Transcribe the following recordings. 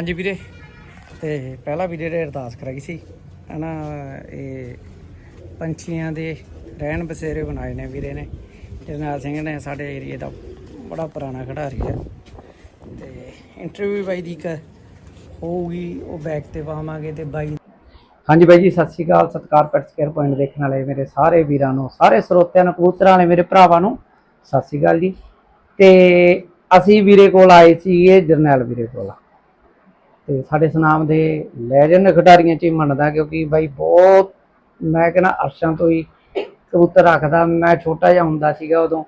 ਹਾਂਜੀ ਵੀਰੇ, ਤੇ ਪਹਿਲਾ ਵੀਰੇ ਨੇ ਅਰਦਾਸ ਕਰਾਈ ਸੀ, ਹਨਾ, ਇਹ ਪੰਛੀਆਂ ਦੇ ਰਹਿਣ ਬਸੇਰੇ ਬਣਾਏ ਨੇ ਵੀਰੇ ਨੇ ਜਰਨੈਲ ਸਿੰਘ ਨੇ ਸਾਡੇ ਏਰੀਏ ਦਾ ਬੜਾ ਪੁਰਾਣਾ ਖਿਡਾਰੀ ਹੈ ਤੇ ਇੰਟਰਵਿਊ ਬਾਈ ਦੀ ਹੋਊਗੀ, ਉਹ ਬੈਕ ਤੇ ਪਾਵਾਂਗੇ ਤੇ ਬਾਈ ਹਾਂਜੀ ਬਾਈ ਜੀ, ਸਤਿ ਸ਼੍ਰੀ ਅਕਾਲ, ਸਤਿਕਾਰ ਪੈਟ ਸਕੇਅਰ ਪੁਆਇੰਟ ਦੇਖਣ ਵਾਲੇ ਮੇਰੇ ਸਾਰੇ ਵੀਰਾਂ ਨੂੰ, ਸਾਰੇ ਸਰੋਤਿਆਂ ਨੂੰ, ਕਬੂਤਰਾਂ ਵਾਲੇ ਮੇਰੇ ਭਰਾਵਾਂ ਨੂੰ, ਸਤਿ ਸ਼੍ਰੀ ਅਕਾਲ ਜੀ। ਤੇ ਅਸੀਂ ਵੀਰੇ ਕੋਲ ਆਏ ਸੀਗੇ ਜਰਨੈਲ ਵੀਰੇ ਕੋਲ। ਤੇ ਸਾਡੇ ਸੁਨਾਮ ਦੇ ਲੈਜੈਂਡ ਖਿਡਾਰੀਆਂ ਚ ਹੀ ਮੰਨਦਾ ਕਿਉਂਕਿ ਬਾਈ ਬਹੁਤ, ਮੈਂ ਕਹਿੰਦਾ ਅਰਸ਼ਾਂ ਤੋਂ ਹੀ ਕਬੂਤਰ ਰੱਖਦਾ, ਮੈਂ ਛੋਟਾ ਜਿਹਾ ਹੁੰਦਾ ਸੀਗਾ ਉਦੋਂ।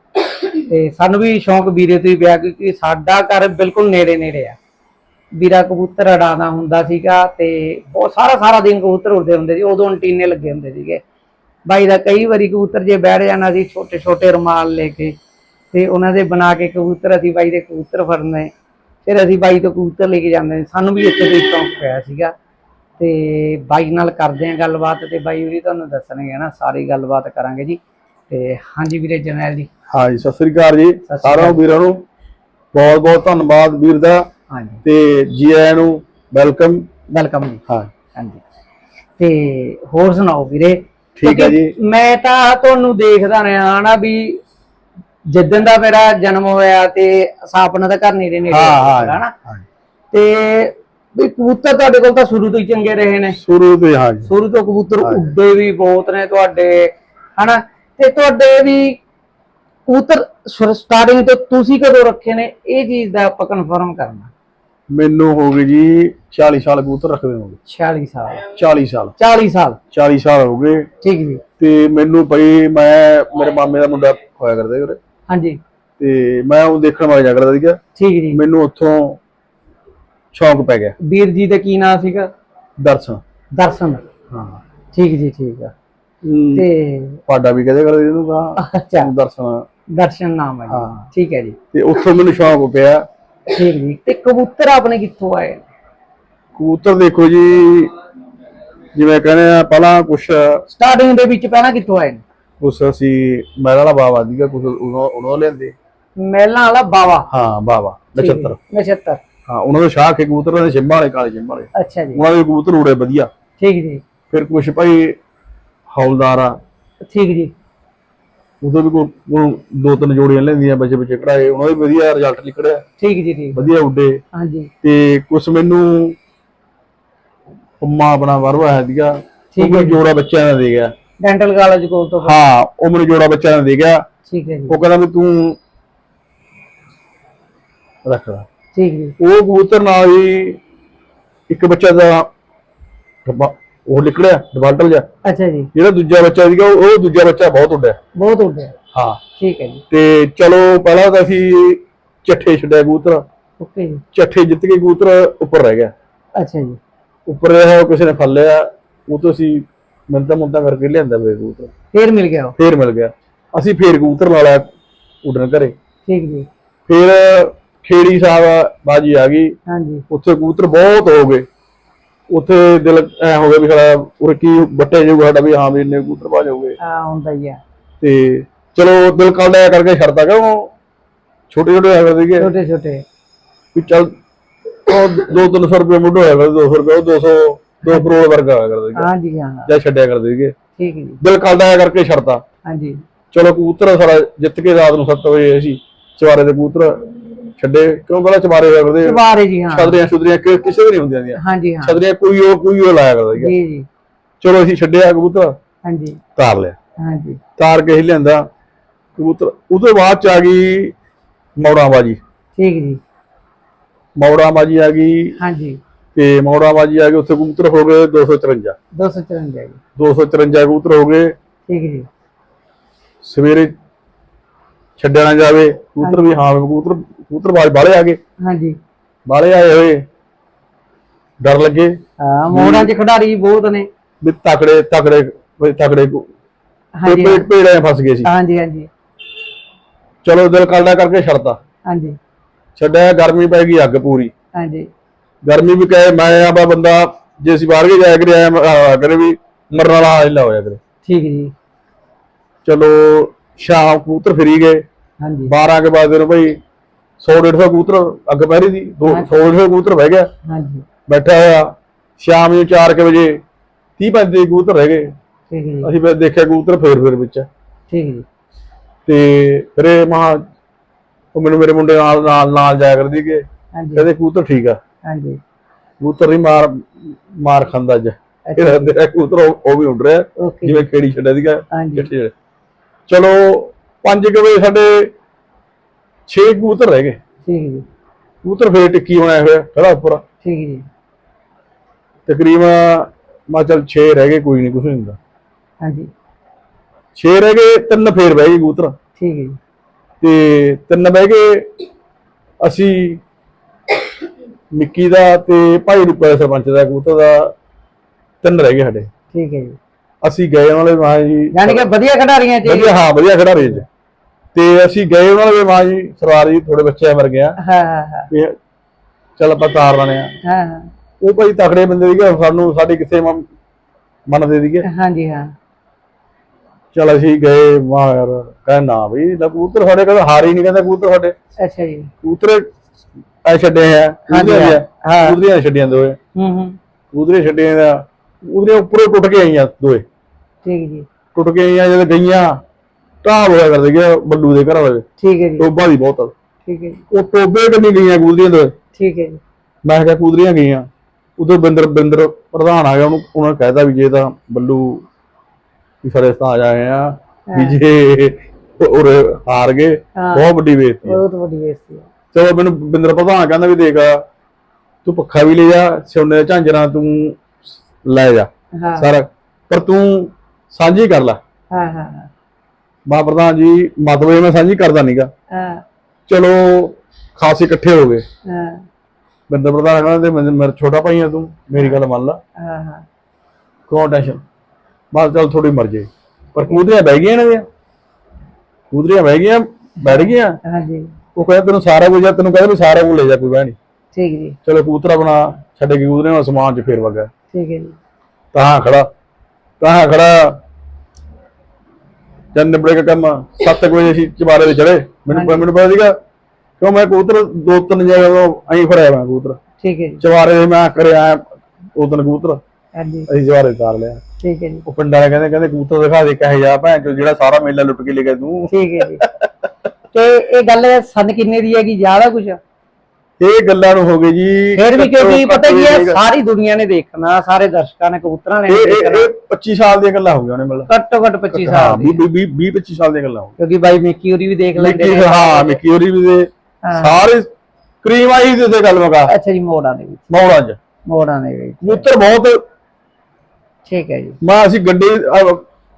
ਤੇ ਸਾਨੂੰ ਵੀ ਸ਼ੌਂਕ ਵੀਰੇ ਤੋਂ ਹੀ ਪਿਆ ਕਿਉਂਕਿ ਸਾਡਾ ਘਰ ਬਿਲਕੁਲ ਨੇੜੇ ਨੇੜੇ ਆ। ਵੀਰਾ ਕਬੂਤਰ ਅੜਾਦਾ ਹੁੰਦਾ ਸੀਗਾ ਤੇ ਬਹੁਤ ਸਾਰਾ ਸਾਰਾ ਦਿਨ ਕਬੂਤਰ ਉੜਦੇ ਹੁੰਦੇ ਸੀ, ਉਦੋਂ ਅੰਟੀਨੇ ਲੱਗੇ ਹੁੰਦੇ ਸੀਗੇ। ਬਾਈ ਦਾ ਕਈ ਵਾਰੀ ਕਬੂਤਰ ਜੇ ਬੈਠ ਜਾਣਾ ਸੀ ਛੋਟੇ ਛੋਟੇ ਰੁਮਾਲ ਲੈ ਕੇ ਤੇ ਉਹਨਾਂ ਦੇ ਬਣਾ ਕੇ ਕਬੂਤਰ ਅਸੀਂ ਬਾਈ ਦੇ ਕਬੂਤਰ ਫੜਨੇ। ਫਿਰ ਅਸੀਂ ਬਾਈ ਤੋਂ ਕਬੂਤਰ ਲੈ ਕੇ ਜਾਂਦੇ ਸਾਨੂੰ ਵੀ ਇੱਥੇ ਹੀ ਸ਼ੌਂਕ ਪਿਆ ਸੀਗਾ। ਤੇ ਬਾਈ ਨਾਲ ਕਰਦੇ ਆਂ ਗੱਲਬਾਤ ਤੇ ਬਾਈ ਵੀਰੇ ਤੁਹਾਨੂੰ ਦੱਸਣਗੇ ਨਾ ਸਾਰੀ ਗੱਲਬਾਤ ਕਰਾਂਗੇ ਜੀ। ਤੇ ਹਾਂਜੀ ਵੀਰੇ ਜਰਨੈਲ ਜੀ। ਹਾਂਜੀ ਸਤਿ ਸ੍ਰੀ ਅਕਾਲ ਜੀ। ਸਾਰਿਆਂ ਵੀਰਾਂ ਨੂੰ ਬਹੁਤ ਬਹੁਤ ਧੰਨਵਾਦ ਵੀਰ ਦਾ। ਹਾਂਜੀ। ਤੇ ਜੀ ਆਇਆਂ ਨੂੰ ਵੈਲਕਮ। ਵੈਲਕਮ ਜੀ। ਹਾਂ। ਹਾਂਜੀ। ਤੇ ਹੋਰ ਸੁਣਾਓ ਵੀਰੇ? ਠੀਕ ਹੈ ਜੀ। ਮੈਂ ਤਾਂ ਤੁਹਾਨੂੰ ਦੇਖਦਾ ਰਿਹਾ ਨਾ ਵੀ ਜਿੱਦਣ ਦਾ ਮੇਰਾ ਜਨਮ ਹੋਇਆ ਤੇ ਸਾਪਨਾ ਦਾ ਘਰ ਨੇੜੇ ਨੇੜੇ ਹਾਂ ਹੈਗਾ ਹਾਂ। ਤੇ ਵੀ ਕਬੂਤਰ ਤੁਹਾਡੇ ਕੋਲ ਤਾਂ ਸ਼ੁਰੂ ਤੋਂ ਹੀ ਚੰਗੇ ਰਹੇ ਨੇ। ਸ਼ੁਰੂ ਤੋਂ ਹੀ ਸ਼ੁਰੂ ਤੋਂ ਕਬੂਤਰ। ਉੱਡੇ ਵੀ ਬਹੁਤ ਨੇ ਤੁਹਾਡੇ ਹਨਾ? ਤੇ ਤੁਹਾਡੇ ਵੀ ਕਬੂਤਰ ਸਟਾਰਟਿੰਗ ਤੋਂ ਤੁਸੀਂ ਕਦੋਂ ਰੱਖੇ ਨੇ? ਇਹ ਚੀਜ਼ ਦਾ ਆਪਾਂ ਕਨਫਰਮ ਕਰਨਾ। ਮੈਨੂੰ ਹੋ ਗਏ ਜੀ 40 ਸਾਲ ਕਬੂਤਰ ਰੱਖਦੇ ਹੋ ਗਏ 46 ਸਾਲ। 40 ਸਾਲ। 40 ਸਾਲ। 40 ਸਾਲ ਹੋ ਗਏ। ਠੀਕ ਜੀ। ਤੇ ਮੈਨੂੰ ਭਾਈ ਮੈਂ ਮੇਰੇ ਮਾਮੇ ਦਾ ਮੁੰਡਾ ਹੋਇਆ ਕਰਦਾ ਉਰੇ। ਹਾਂਜੀ। ਤੇ ਮੈਂ ਉਹ ਦੇਖਣ ਵਾਲਾ ਜਾ ਕਰਦਾ ਸੀਗਾ। ਠੀਕ ਜੀ। ਮੈਨੂੰ ਉੱਥੋਂ ਸ਼ੌਂਕ ਪੈ ਗਿਆ। ਵੀਰ ਜੀ ਦਾ ਕੀ ਨਾਮ ਸੀਗਾ? ਦਰਸ਼ਨ। ਦਰਸ਼ਨ। ਹਾਂ। ਠੀਕ ਜੀ ਠੀਕ ਆ। ਤੇ ਪਾਡਾ ਵੀ ਕਹਦੇ ਕਰਦੇ ਇਹਨੂੰ ਤਾਂ ਅੱਛਾ। ਦਰਸ਼ਨ। ਦਰਸ਼ਨ ਨਾਮ ਹੈ ਜੀ। ਹਾਂ। ਠੀਕ ਹੈ ਜੀ। ਤੇ ਉੱਥੋਂ ਮੈਨੂੰ ਸ਼ੌਂਕ ਪਿਆ। ਠੀਕ ਜੀ। ਤੇ ਕਬੂਤਰ ਆਪਣੇ ਕਿੱਥੋਂ ਆਏ ਕਬੂਤਰ ਦੇਖੋ ਜੀ ਜਿਵੇਂ ਕਹਿੰਦੇ ਆ ਪਹਿਲਾਂ ਕੁਛ ਸਟਾਰਟਿੰਗ ਦੇ ਵਿੱਚ ਪਹਿਲਾਂ ਕਿੱਥੋਂ ਆਏ ਨੇ? ਕੁਛ ਅਸੀਂ ਮਹਿਲ ਵਾਲਾ ਬਾਬਾ ਸੀਗਾ ਕੁਛ ਉਹਨਾਂ ਉਹਨਾਂ ਲੈਂਦੇ ਮਹਿਲਾਂ ਵਾਲਾ ਬਾਵਾ? ਹਾਂ ਬਾਬਾ ਨਛੱਤਰ। ਨਛੱਤਰ। ਹਾਂ ਉਹਨਾਂ ਦੇ ਸ਼ਾਹ ਕੇ ਕਬੂਤਰ ਨੇ ਛਿੰਬਾਂ ਵਾਲੇ ਕਾਲੇ ਛਿੰਬਾਂ ਵਾਲੇ। ਅੱਛਾ ਜੀ। ਉਹਨਾਂ ਦੇ ਕਬੂਤਰ ਉੜੇ ਵਧੀਆ। ਠੀਕ ਜੀ। ਫਿਰ ਕੁਛ ਭਾਈ ਹੌਲਦਾਰ। ਆ ਠੀਕ ਜੀ। ਉਦੋਂ ਵੀ ਕੋਈ ਕੋਈ ਦੋ ਤਿੰਨ ਜੋੜੀਆਂ ਲੈਂਦੀਆਂ ਬੱਚੇ ਬੱਚੇ ਕਢਾਏ। ਉਹਨਾਂ ਦੇ ਵਧੀਆ ਰਿਜ਼ਲਟ ਨਿਕਲਿਆ। ਠੀਕ ਜੀ ਠੀਕ। ਵਧੀਆ ਉੱਡੇ। ਹਾਂਜੀ ਤੇ ਕੁਛ ਮੈਨੂੰ ਪੰਮਾ ਆਪਣਾ ਵਰਵਾ ਹੈ ਸੀਗਾ। ਠੀਕ। ਜੋੜਾ ਬੱਚਿਆਂ ਦਾ ਦੇ ਗਿਆ। ਡੈਂਟਲ ਕਾਲਜ ਕੋਲ ਤੋਂ। ਹਾਂ ਉਹ ਮੈਨੂੰ ਜੋੜਾ ਬੱਚਿਆਂ ਦਾ ਦੇ ਗਿਆ। ਠੀਕ ਹੈ ਜੀ। ਉਹ ਕਹਿੰਦਾ ਵੀ ਤੂੰ ਰੱਖ ਲੈ। ਠੀਕ ਜੀ। ਉਹ ਕਬੂਤਰ ਨਾਲ ਹੀ ਇੱਕ ਬੱਚਾ ਦਾ ਡੱਬਾ ਉਹ ਨਿਕਲਿਆ ਡਿਵਾਲਟਰ ਜਿਹਾ। ਅੱਛਾ ਜੀ। ਜਿਹੜਾ ਦੂਜਾ ਬੱਚਾ ਸੀਗਾ ਉਹ ਦੂਜਾ ਬੱਚਾ ਬਹੁਤ ਉੱਡਿਆ। ਬਹੁਤ ਉੱਡਿਆ। ਹਾਂ। ਠੀਕ ਹੈ ਜੀ। ਤੇ ਚਲੋ ਪਹਿਲਾਂ ਤਾਂ ਅਸੀਂ ਚੱਠੇ ਛੱਡਿਆ ਕਬੂਤਰ। ਓਕੇ ਜੀ। ਚੱਠੇ ਜਿੱਤ ਕੇ ਕਬੂਤਰ ਉੱਪਰ ਰਹਿ ਗਿਆ। ਅੱਛਾ ਜੀ। ਉੱਪਰ ਰਿਹਾ ਉਹ ਕਿਸੇ ਨੇ ਫੜ ਲਿਆ। ਉਹ ਤੋਂ ਅਸੀਂ ਮਿੰਤਾ ਮੁੰਤਾ ਕਰਕੇ ਲਿਆਂਦਾ ਵੇ ਕਬੂਤਰ। ਫੇਰ ਮਿਲ ਗਿਆ ਉਹ। ਫੇਰ ਮਿਲ ਗਿਆ। ਅਸੀਂ ਫੇਰ ਕਬੂਤਰ ਲਾ ਲਿਆ ਉੱਡਣ ਘਰੇ। ਠੀਕ ਜੀ। ਫਿਰ ਖੇੜੀ ਸਾਹਿਬ ਬਾਜੀ ਆ ਗਈ। ਹਾਂਜੀ। ਉੱਥੇ ਕਬੂਤਰ ਬਹੁਤ ਹੋ ਗਏ। ਉੱਥੇ ਦਿਲ ਐ ਹੋ ਗਿਆ ਵੀ ਸਾਲਾ ਉਰੇ ਕੀ ਬੱਟੇ ਜਾਊਗਾ ਸਾਡਾ ਵੀ ਹਾਂ ਵੀ ਇੰਨੇ ਕਬੂਤਰ ਬਾਜ ਹੋ ਗਏ। ਆ ਹੁੰਦਾ ਹੀ ਆ। ਤੇ ਚਲੋ ਦਿਲ ਕਾਲਿਆ ਕਰਕੇ ਛੱਡਦਾ ਕਿ ਉਹ ਛੋਟੇ ਛੋਟੇ ਕਰਦੇ ਸੀਗੇ। ਛੋਟੇ ਛੋਟੇ ਵੀ ਚੱਲ ਉਹ 2-300 ਰੁਪਏ ਮੁੱਢ ਹੋਇਆ ਕਰਦੇ 200 ਰੁਪਏ ਉਹ 200 2 ਕਰੋੜ ਵਰਗਾ ਹੋਇਆ ਕਰਦੇ ਸੀਗੇ। ਹਾਂਜੀ ਹਾਂ। ਜਾਂ ਛੱਡਿਆ ਕਰਦੇ ਸੀਗੇ। ਠੀਕ ਜੀ। ਦਿਲ ਕਾਲਿਆ ਕਰਕੇ ਛੱਡਤਾ। ਹਾਂਜੀ। ਚਲੋ ਕਬੂਤਰ ਸਾਰਾ ਜਿੱਤ ਕੇ ਰਾਤ ਨੂੰ 7 ਵਜੇ ਅਸੀਂ ਚਵਾਰੇ ਦੇ ਕਬੂਤਰ ਛੱਡੇ। ਕਿਉਂ ਪਹਿਲਾਂ ਚਵਾਰੇ ਹੋਇਆ ਕਰਦੇ? ਦੁਬਾਰੇ ਜੀ ਹਾਂ। ਛੁਤਰੀਆਂ ਕਿ- ਕਿਸੇ ਵੀ ਨਹੀਂ ਹੁੰਦੀਆਂ ਦੀਆਂ ਹਾਂਜੀ ਹਾਂ। ਛਤਰੀਆਂ ਕੋਈ ਉਹ ਕੋਈ ਉਹ ਲਾਇਆ ਕਰਦਾ ਸੀਗਾ। ਜੀ ਜੀ। ਚਲੋ ਅਸੀਂ ਛੱਡਿਆ ਕਬੂਤਰ। ਹਾਂਜੀ। ਤਾਰ ਲਿਆ। ਹਾਂਜੀ। ਤਾਰ ਕੇ ਹੀ ਲਿਆਂਦਾ। ਕਬੂਤਰ ਉਹਦੇ ਬਾਅਦ ਚ ਆ ਗਈ ਮੌੜਾਬਾਜੀ। ਠੀਕ ਜੀ। ਮੌੜਾਬਾਜੀ ਆ ਗਈ। ਹਾਂਜੀ। ਤੇ ਮੌੜਾਬਾਜੀ ਆ ਗਈ ਉੱਥੇ ਕਬੂਤਰ ਹੋ ਗਏ 254 254 ਜੀ। 254 ਕਬੂਤਰ ਹੋ ਗਏ। ਠੀਕ ਜੀ। ਸਵੇਰੇ ਛੱਡਿਆ ਨਾ ਜਾਵੇ ਕਬੂਤਰ ਵੀ ਹਾਂ ਕਬੂਤਰ ਕਬੂਤਰ ਬਾਜ ਬਾਲੇ ਆ ਗਏ। ਹਾਂਜੀ। ਬਾਲੇ ਆਏ ਹੋਏ ਡਰ ਲੱਗੇ। ਹਾਂ ਮੋੜਾਂ 'ਚ ਖਿਡਾਰੀ ਬਹੁਤ ਨੇ। ਵੀ ਤਕੜੇ ਤਕੜੇ ਵੀ ਤਕੜੇ ਹਾਂਜੀ ਪੇੜ ਪੇੜਾਂ ਫਸ ਗਏ ਸੀ। ਹਾਂਜੀ ਹਾਂਜੀ। ਚਲੋ ਦਿਲ ਕਾਲਦਾ ਕਰਕੇ ਛੱਡਤਾ। ਹਾਂਜੀ। ਛੱਡਿਆ ਗਰਮੀ ਪੈ ਗਈ ਅੱਗ ਪੂਰੀ। ਹਾਂਜੀ। ਗਰਮੀ ਵੀ ਕਹੇ ਮੈਂ ਆਬਾ ਬੰਦਾ ਜੇ ਅਸੀਂ ਬਾਹਰ ਕੇ ਜਾਇਆ ਕਰੇ ਆਇਆ ਕਰੇ ਵੀ ਮਰਨ ਵਾਲਾ ਹਾਲ ਨਾ ਹੋਇਆ ਕਰੇ। ਠੀਕ ਜੀ। ਚਲੋ ਸ਼ਾਮ ਕਬੂਤਰ ਫਰੀ ਗਏ। ਹਾਂਜੀ। 12 ਕੇ ਬਾਅਦ ਨੂੰ ਭਾਈ 100 150 ਕਬੂਤਰ ਅੱਗ ਪੈ ਰਹੀ ਸੀ 100 150 ਕਬੂਤਰ ਬਹਿ ਗਿਆ। ਹਾਂਜੀ। ਬੈਠਾ ਹੋਇਆ ਸ਼ਾਮ ਨੂੰ 4 ਵਜੇ 30 35 ਕਬੂਤਰ ਰਹਿ ਗਏ। ਠੀਕ ਹੈ ਜੀ। ਅਸੀਂ ਫਿਰ ਦੇਖਿਆ ਕਬੂਤਰ ਫੇਰ ਫੇਰ ਵਿੱਚ। ਠੀਕ ਜੀ। ਤੇ ਫਿਰ ਇਹ ਮਹਾ ਉਹ ਮੈਨੂੰ ਮੇਰੇ ਮੁੰਡੇ ਨਾਲ ਨਾਲ ਨਾਲ ਜਾਇਆ ਕਰਦੀ ਕਿ ਕਹਿੰਦੇ ਕਬੂਤਰ ਠੀਕ ਆ। ਹਾਂਜੀ। ਕਬੂਤਰ ਨਹੀਂ ਮਾਰ ਮਾਰ ਖਾਂਦਾ ਅੱਜ। ਇਹ ਰਹਿੰਦੇ ਕਬੂਤਰ ਉਹ ਵੀ ਉੱਡ ਰਿਹਾ। ਜਿਵੇਂ ਖੇੜੀ ਛੱਡਿਆ ਸੀਗਾ। ਚਲੋ 5 ਵਜੇ ਸਾਡੇ 6 ਕਬੂਤਰ ਰਹਿ ਗਏ। ਠੀਕ ਜੀ। ਕਬੂਤਰ ਫੇਰ ਟਿੱਕੀ ਬਣਾਇਆ ਹੋਇਆ ਖੜਾ ਉੱਪਰ। ਠੀਕ ਜੀ। ਤਕਰੀਬਨ ਮਾ ਚੱਲ 6 ਰਹਿ ਗਏ ਕੋਈ ਨਹੀਂ ਕੁਝ ਨਹੀਂ ਹੁੰਦਾ। ਹਾਂਜੀ। 6 ਰਹਿ ਗਏ ਤਿੰਨ ਫੇਰ ਬਹਿ ਗਏ ਕਬੂਤਰ। ਠੀਕ ਹੈ ਜੀ। ਤੇ ਤਿੰਨ ਬਹਿ ਗਏ। ਅਸੀਂ ਮਿੱਕੀ ਦਾ ਤੇ ਭਾਈ ਰੂਪਾ ਦਾ ਸਰਪੰਚ ਦਾ ਕਬੂਤਰ ਦਾ ਤਿੰਨ ਰਹਿ ਗਏ ਸਾਡੇ। ਠੀਕ ਹੈ ਜੀ। ਅਸੀਂ ਗਏ ਉਹਨਾਂ ਦੇ ਮਾਂ ਜੀ ਯਾਨੀ ਕਿ ਵਧੀਆ ਖਿਡਾਰੀਆਂ ਚ। ਵਧੀਆ ਹਾਂ ਵਧੀਆ ਖਿਡਾਰੀ ਜੀ ਤੇ ਅਸੀਂ ਗਏ ਉਹਨਾਂ ਦੇ ਮਾਂ ਜੀ ਸਰਦਾਰ ਜੀ ਥੋੜੇ ਬੱਚੇ ਮਰ ਗਿਆ। ਹਾਂ ਹਾਂ ਹਾਂ। ਵੀ ਚੱਲ ਆਪਾਂ ਤਾਰ ਲੈਣੇ ਆ ਹਾਂ ਹਾਂ। ਉਹ ਭਾਈ ਤਕੜੇ ਬੰਦੇ ਸੀਗੇ ਸਾਨੂੰ ਸਾਡੀ ਕਿੱਥੇ ਮੰਨਦੇ ਸੀਗੇ। ਹਾਂਜੀ ਹਾਂ। ਚਲ ਅਸੀਂ ਗਏ ਮਾਂ ਯਾਰ ਕਹਿੰਦਾ ਨਾ ਨਾ ਕਬੂਤਰ ਸਾਡੇ ਕਹਿੰਦਾ ਹਾਰ ਹੀ ਨਹੀਂ ਕਹਿੰਦਾ ਕਬੂਤਰ ਸਾਡੇ। ਅੱਛਾ ਜੀ। ਕਬੂਤਰ ਐ ਛੱਡੇ ਆ ਹਾਂਜੀ, ਹਾਂ। ਕਬੂਤਰੀਆਂ ਛੱਡੀਆਂ ਦੋਏ। ਹੂੰ ਹੂੰ। ਕਬੂਤਰੀਆਂ ਛੱਡੀਆਂ ਦਾ ਕਬੂਤਰੀਆਂ ਉੱਪਰੋਂ ਟੁੱਟ ਕੇ ਆਈਆਂ ਦੋਏ। ਠੀਕ ਜੀ। ਟੁੱਟ ਕੇ ਆਈਆਂ ਜਦ ਗਈਆਂ ਢਾਬ ਹੋਇਆ ਕਰਦੇ ਗਿਆ ਬੱਲੂ ਦੇ ਘਰ ਵਾਲੇ। ਠੀਕ ਹੈ ਜੀ। ਟੋਬਾ ਦੀ ਬਹੁਤ ਠੀਕ ਹੈ ਜੀ। ਉਹ ਟੋਬੇ ਕੰਨੀ ਗਈਆਂ ਕਬੂਤਰੀਆਂ ਦੋਏ? ਠੀਕ ਹੈ ਜੀ। ਮੈਂ ਕਿਹਾ ਕੂਦਰੀਆਂ ਗਈਆਂ। ਉਦੋਂ ਬਿੰਦਰ ਬਿੰਦਰ ਪ੍ਰਧਾਨ ਆ ਗਿਆ ਉਹਨੂੰ ਉਹਨਾਂ ਕਹਿਤਾ ਵੀ ਜੇ ਤਾਂ ਬੱਲੂ ਵੀ ਸਾਡੇ ਸਤਾਜ ਆਏ ਆ ਵੀ ਜੇ ਉਹ ਹਾਰ ਗਏ ਹਾਂ। ਬਹੁਤ ਵੱਡੀ ਬੇਇੱਜ਼ਤੀ ਆ। ਬਹੁਤ ਵੱਡੀ ਬੇਇੱਜ਼ਤੀ ਹੈ ਚਲੋ ਮੈਨੂੰ ਬਿੰਦਰ ਪ੍ਰਧਾਨ ਕਹਿੰਦਾ ਵੀ ਦੇਖ ਤੂੰ ਪੱਖਾ ਵੀ ਲੈ ਜਾ ਸੋਨੇ ਦੇ ਝਾਂਜਰਾਂ ਤੂੰ ਲੈ ਜਾ ਹਾਂ। ਸਾਰਾ। ਪਰ ਤੂੰ ਸਾਂਝੀ ਕਰ ਲੈ। ਹਾਂ ਹਾਂ ਮਾ ਪ੍ਰਧਾਨ ਜੀ ਮਤਲਬ ਮੈਂ ਸਾਂਝੀ ਕਰਦਾ ਨਹੀਂਗਾ ਹਾਂ। ਚਲੋ ਖਾਸੇ ਇਕੱਠੇ ਹੋ ਗਏ। ਹਾਂ। ਬਿੰਦਰ ਪ੍ਰਧਾਨ ਕਹਿੰਦਾ ਤੇ ਮੇਰਾ ਛੋਟਾ ਭਾਈ ਆ ਤੂੰ ਮੇਰੀ ਗੱਲ ਮੰਨ ਲੈ। ਹਾਂ ਹਾਂ। ਕਿਉਂ ਟੈਨਸ਼ਨ ਬਸ ਚੱਲ ਥੋੜੀ ਮਰ ਜੇ ਪਰ ਕੂਦਰੀਆਂ ਬਹਿ ਗਈਆਂ ਇਹਨਾਂ ਦੀਆਂ ਕੂਦਰੀਆਂ ਬਹਿ ਗਈਆਂ ਬੈਠ ਗਈਆਂ। ਹਾਂਜੀ। ਉਹ ਕਹਿੰਦਾ ਤੈਨੂੰ ਸਾਰਾ ਕੁਝ ਆ ਤੈਨੂੰ ਕਹਿੰਦਾ ਵੀ ਸਾਰਾ ਕੁਝ ਲੈ ਜਾ ਕੋਈ ਨਹੀਂ ਠੀਕ ਜੀ। ਚਲੋ ਕਬੂਤਰ ਆਪਣਾ ਛੱਡ ਕੇ ਕੂਦਰੀਆਂ ਨੂੰ ਸਮਾਨ ਚ ਫੇਰ ਵਗਾ। ਠੀਕ ਹੈ ਜੀ। ਤਾਂ ਖੜਾ ਤਾਂ ਖੜਾ। ਜਦ ਨਿਬੜੇ ਕੇ ਕੰਮ 7 ਵਜੇ ਅਸੀਂ ਚਬਾਰੇ ਤੇ ਚੜੇ ਮੈਨੂੰ ਮੈਨੂੰ ਪਤਾ ਸੀਗਾ ਕਿਉਂ ਮੈਂ ਕਬੂਤਰ ਦੋ ਤਿੰਨ ਜਗ੍ਹਾ ਤੋਂ ਐਂ ਫੜਿਆ ਮੈਂ ਕਬੂਤਰ। ਠੀਕ ਹੈ ਜੀ। ਚਬਾਰੇ ਦੇ ਮੈਂ ਕਰਿਆ ਉਹ ਦਿਨ ਕਬੂਤਰ। ਹਾਂਜੀ। ਅਸੀਂ ਚਬਾਰੇ ਤਾਰ ਲਿਆ। ਠੀਕ ਹੈ ਜੀ। ਉਹ ਪਿੰਡਾਂ ਵਾਲੇ ਕਹਿੰਦੇ ਕਹਿੰਦੇ ਕਬੂਤਰ ਦਿਖਾ ਦੇ ਕਹੇ ਜਾ ਭੈਣ ਚੋ ਜਿਹੜਾ ਸਾਰਾ ਮੇਲਾ ਲੁੱਟ ਕੇ ਲੈ ਗਿਆ ਤੂੰ। ਠੀਕ ਹੈ ਜੀ। ਤੇ ਇਹ ਗੱਲ ਸਨ ਕਿੰਨੇ ਦੀ ਹੈਗੀ ਜ਼ਿਆਦਾ ਕੁਛ? ਇਹ ਗੱਲਾਂ ਨੂੰ ਹੋ ਗਏ ਜੀ ਫਿਰ ਵੀ ਕਿਉਂਕਿ ਪਤਾ ਕੀ ਹੈ ਸਾਰੀ ਦੁਨੀਆ ਨੇ ਦੇਖਣਾ ਸਾਰੇ ਦਰਸ਼ਕਾਂ ਨੇ ਕਬੂਤਰਾਂ ਨੇ ਇਹ ਇਹ- ਦੇਖਣਾ। ਇਹ 25 ਸਾਲ ਦੀਆਂ ਗੱਲਾਂ ਹੋ ਗਈਆਂ ਨੇ ਮਤਲਬ। ਘੱਟੋ ਘੱਟ 25 ਹਾਂ ਸਾਲ ਦੀ। 20 20 25 ਸਾਲ ਦੀਆਂ ਗੱਲਾਂ ਹੋ ਕਿਉਂਕਿ ਬਾਈ ਮਿੱਕੀ ਹੋਰੀ ਵੀ ਦੇਖ ਲੈਂਦੇ ਮਿੱਕੀ ਹਾਂ ਮਿੱਕੀ ਹੋਰੀ ਵੀ ਦੇ। ਸਾਰੇ ਕਰੀਮ ਆਈ ਤੇ ਗੱਲ ਮਗਾ ਅੱਛਾ ਜੀ ਮੋੜਾਂ ਦੇ ਵਿੱਚ। ਮੌੜਾ ਚ। ਮੋੜਾਂ ਦੇ ਵਿੱਚ। ਕਬੂਤਰ ਬਹੁਤ ਠੀਕ ਹੈ ਜੀ। ਮੈਂ ਅਸੀਂ ਗੱਡੀ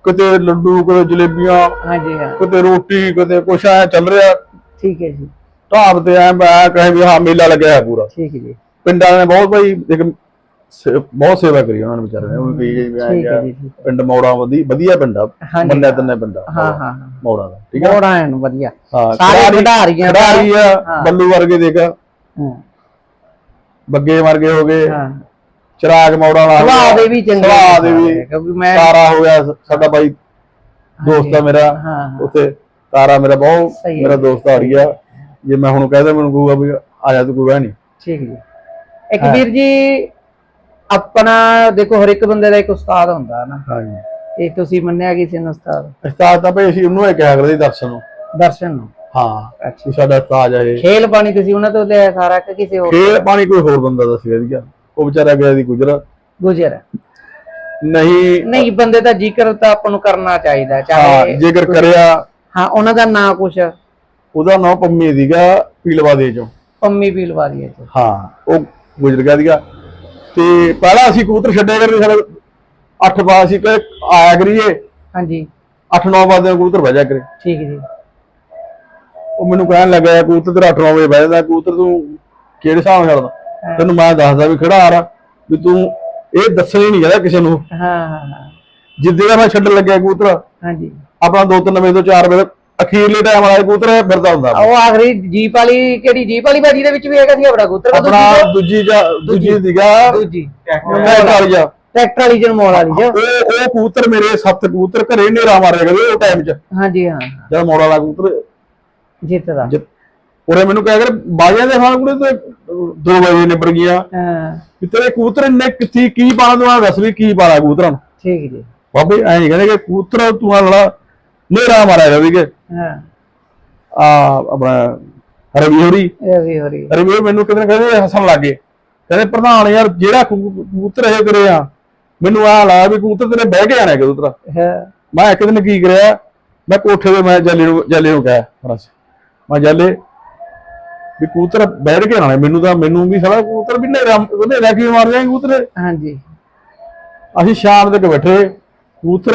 ਕਿਤੇ ਲੱਡੂ ਕਿਤੇ ਜਲੇਬੀਆਂ ਹਾਂਜੀ ਹਾਂ। ਕਿਤੇ ਰੋਟੀ ਕਿਤੇ ਕੁਛ ਐ ਚੱਲ ਰਿਹਾ। ਠੀਕ ਹੈ ਜੀ। ਢਾਬ ਤੇ ਐ ਮੈਂ ਕਹੇ ਵੀ ਹਾਂ ਮੇਲਾ ਲੱਗਿਆ ਹੈ ਪੂਰਾ। ਠੀਕ ਹੈ ਜੀ। ਪਿੰਡਾਂ ਨੇ ਬਹੁਤ ਭਾਈ ਇੱਕ ਸੇ- ਬਹੁਤ ਸੇਵਾ ਕਰੀ ਉਹਨਾਂ ਨੇ ਵਿਚਾਰੇ ਨੇ। ਉਹ ਵੀ ਕਹੀ ਵੀ ਐਂ ਠੀਕ ਹੈ ਕਿਹਾ, ਜੀ, ਠੀਕ ਹੈ। ਪਿੰਡ ਮੌੜਾ ਵਧੀ ਵਧੀਆ ਪਿੰਡ ਆ। ਹਾਂਜੀ, ਮੰਨਿਆ ਤੰਨੇ ਪਿੰਡ ਆ। ਹਾਂ ਹਾਂ ਹਾਂ। ਮੌੜਾ ਦਾ ਠੀਕ ਹੈ ਮੋੜਾਂ ਐਨ ਵਧੀਆ। ਹਾਂ ਸਾਰੇ ਖਿਡਾਰੀਆਂ ਖਿਡਾਰੀ ਆ ਹਾਂ। ਬੱਲੂ ਵਰਗੇ ਦੇਖ। ਹਾਂ। ਬੱਗੇ ਵਰਗੇ ਹੋ ਗਏ। ਹਾਂ। ਚਿਰਾਗ ਮੌੜਾ ਵਾਲਾ ਸੁਭਾਅ ਦੇ ਵੀ ਚੰਗੇ ਸੁਭਾਅ ਦੇ ਵੀ। ਕਿਉਂਕਿ ਮੈਂ ਤਾਰਾ ਹੋ ਗਿਆ ਸਾਡਾ ਬਾਈ ਦੋਸਤ ਆ ਮੇਰਾ। ਉੱਥੇ ਤਾਰਾ ਮੇਰਾ ਬਹੁਤ। ਮੇਰਾ ਦੋਸਤ ਆ ਰਹੀ ਜੇ ਮੈਂ ਹੁਣ ਕਹਿਦਾ ਮੈਨੂੰ ਕਹੂਗਾ ਵੀ ਆ ਜਾ ਤੂੰ ਕੋਈ ਵਹਿ ਨਹੀਂ। ਠੀਕ ਜੀ। ਇੱਕ ਵੀਰ ਜੀ ਆਪਣਾ ਦੇਖੋ ਹਰ ਇੱਕ ਬੰਦੇ ਦਾ ਇੱਕ ਉਸਤਾਦ ਹੁੰਦਾ ਹੈ ਨਾ। ਹਾਂਜੀ। ਤੇ ਤੁਸੀਂ ਮੰਨਿਆ ਕਿਸੇ ਨੂੰ ਉਸਤਾਦ? ਉਸਤਾਦ ਤਾਂ ਭਾਈ ਅਸੀਂ ਉਹਨੂੰ ਇਹ ਕਿਹਾ ਕਰਦੇ ਸੀ ਦਰਸ਼ਨ ਨੂੰ। ਦਰਸ਼ਨ ਨੂੰ? ਹਾਂ ਅੱਛਾ। ਸਾਡਾ ਉਸਤਾਦ ਆ ਇਹ। ਖੇਲ ਪਾਣੀ ਤੁਸੀਂ ਉਹਨਾਂ ਤੋਂ ਲਿਆ ਸਾਰਾ ਕਿ ਕਿਸੇ ਹੋਰ ਖੇਲ ਪਾਣੀ ਕੋਈ ਹੋਰ ਬੰਦਾ ਦੱਸ ਗਿਆ ਸੀਗਾ ਉਹ ਵਿਚਾਰਾ ਗਿਆ ਸੀ ਗੁਜਰਾ। ਗੁਜ਼ਰ। ਨਹੀਂ ਨਹੀਂ ਬੰਦੇ ਦਾ ਜ਼ਿਕਰ ਤਾਂ ਆਪਾਂ ਨੂੰ ਕਰਨਾ ਚਾਹੀਦਾ ਹਾਂ ਚਾਹੇ ਜੇਕਰ ਕਰਿਆ। ਹਾਂ ਉਹਨਾਂ ਦਾ ਨਾਂ ਕੁਛ। ਉਹਦਾ ਨਾਮ ਪੰਮੀ ਸੀਗਾ ਪੀਲਵਾ ਦੇ ਚੋਂ। ਪੰਮੀ ਪੀਲਵਾਰੀ ਹੈ ਜੀ। ਹਾਂ ਉਹ ਗੁਜ਼ਰ ਗਿਆ ਸੀਗਾ। ਤੇ ਪਹਿਲਾਂ ਅਸੀਂ ਕਬੂਤਰ ਛੱਡਿਆ ਕਰਦੇ ਸਾਡੇ 8 ਬਾਅਦ ਅਸੀਂ ਕਿ ਆਇਆ ਕਰੀਏ। ਹਾਂਜੀ। 8-9 ਵਜੇ ਕਬੂਤਰ ਵਜਾ ਕਰੇ। ਠੀਕ ਜੀ। ਉਹ ਮੈਨੂੰ ਕਹਿਣ ਲੱਗਾ ਕਬੂਤਰ ਤੇਰਾ 8-9 ਵਜੇ ਬਹਿ ਜਾਂਦਾ ਕਬੂਤਰ ਤੂੰ ਕਿਹੜੇ ਹਿਸਾਬ ਨਾਲ ਛੱਡਦਾ? ਤੈਨੂੰ ਮੈਂ ਦੱਸਦਾ ਵੀ ਖੜਾ ਆ ਰਾ ਵੀ ਤੂੰ ਇਹ ਦੱਸਣੀ ਨਹੀਂ ਚਾਹੀਦਾ ਕਿਸੇ ਨੂੰ। ਹਾਂ ਹਾਂ ਹਾਂ। ਜਿੱਦੇ ਦਾ ਮੈਂ ਛੱਡਣ ਲੱਗਿਆ ਕਬੂਤਰ ਹਾਂਜੀ। ਆਪਣਾ 2-3 ਵਜੇ ਤੋਂ 4 ਵਜੇ ਅਖੀਰਲੇ ਟਾਈਮ ਵਾਲਾ ਕਬੂਤਰ ਫਿਰਦਾ ਹੁੰਦਾ। ਉਹ ਆਖਰੀ ਜੀਪ ਵਾਲੀ ਕਿਹੜੀ ਜੀਪ ਵਾਲੀ ਬਾਜੀ ਦੇ ਵਿੱਚ ਵੀ ਹੈਗਾ ਸੀ ਆਪਣਾ ਕਬੂਤਰ? ਆਪਣਾ ਦੂਜੀ ਦੂਜੀ ਜਾਂ ਦੂਜੀ ਸੀਗਾ। ਦੂਜੀ। ਟਰੈਕਟਰ ਵਾਲੀ ਜਾ ਟਰੈਕਟਰ ਵਾਲੀ ਜਨਮੋਲ ਵਾਲੀ ਜੋ ਉਹ ਉਹ ਕਬੂਤਰ ਮੇਰੇ ਸੱਤ ਕਬੂਤਰ ਘਰੇ ਨੇਰਾ ਮਾਰਿਆ ਕਰਦੇ ਉਹ ਟਾਈਮ 'ਚ। ਹਾਂਜੀ ਹਾਂ। ਜਦ ਮੋੜ ਵਾਲਾ ਕਬੂਤਰ ਜਿੱਤਦਾ। ਜਿੱਤ- ਉਹਨੇ ਮੈਨੂੰ ਕਹਿ ਕਰ ਬਾਜਿਆਂ ਦੇ ਹਾਂ ਕੁੜੇ ਤੇ ਦੋ ਵਜੇ ਨਿਬੜ ਗਿਆ। ਹਾਂ। ਵੀ ਤੇਰੇ ਕਬੂਤਰ ਇੰਨੇ ਕਿੱਥੀ ਕੀ ਪਾਣਾ ਤੂੰ ਦੱਸ ਵੀ ਕੀ ਪਾਣਾ ਕਬੂਤਰਾਂ ਨੂੰ? ਠੀਕ ਜੀ। ਬਾਬੇ ਐਂ ਨੀ ਕਹਿੰਦੇ ਕਿ ਕਬੂਤਰ ਤੂੰ ਆ ਲੜਾ ਨੇਰਾ ਮਾਰਿਆ ਜਾਵੇ ਕਿ। ਹਾਂ। ਆ ਆਪਣਾ ਰਵੀ ਹੋਰੀ। ਰਵੀ ਹੋਰੀ। ਮੈਨੂੰ ਕਿਤੇ ਨਾ ਕਹਿੰਦੇ ਹੱਸਣ ਲੱਗੇ ਕਹਿੰਦੇ ਪ੍ਰਧਾਨ ਯਾਰ ਜਿਹੜਾ ਕਬੂ- ਕਬੂਤਰ ਇਹ ਕਰੇ ਆ ਮੈਨੂੰ ਆ ਲਾ ਵੀ ਕਬੂਤਰ ਤੇਰੇ ਬਹਿ ਕੇ ਆਣਾ ਕਬੂਤਰ। ਹੈ। ਮੈਂ ਇੱਕ ਦਿਨ ਕੀ ਕਰਿਆ ਮੈਂ ਕੋਠੇ ਤੇ ਮੈਂ ਜਾਲੇ ਨੂੰ ਜਾਲੇ ਨੂੰ ਬਸ ਮੈਂ ਜਾਲੇ ਵੀ ਕਬੂਤਰ ਬੈਠ ਕੇ ਆਣਾ ਮੈਨੂੰ ਤਾਂ ਮੈਨੂੰ ਵੀ ਸਾਲਾ ਕਬੂਤਰ ਵੀ ਨੇਰਾ ਉਹਨੇ ਲੈ ਕੇ ਮਾਰ ਜਾਏ ਕਬੂਤਰ? ਹਾਂਜੀ। ਅਸੀਂ ਸ਼ਾਮ ਤੱਕ ਬੈਠੇ ਕਬੂਤਰ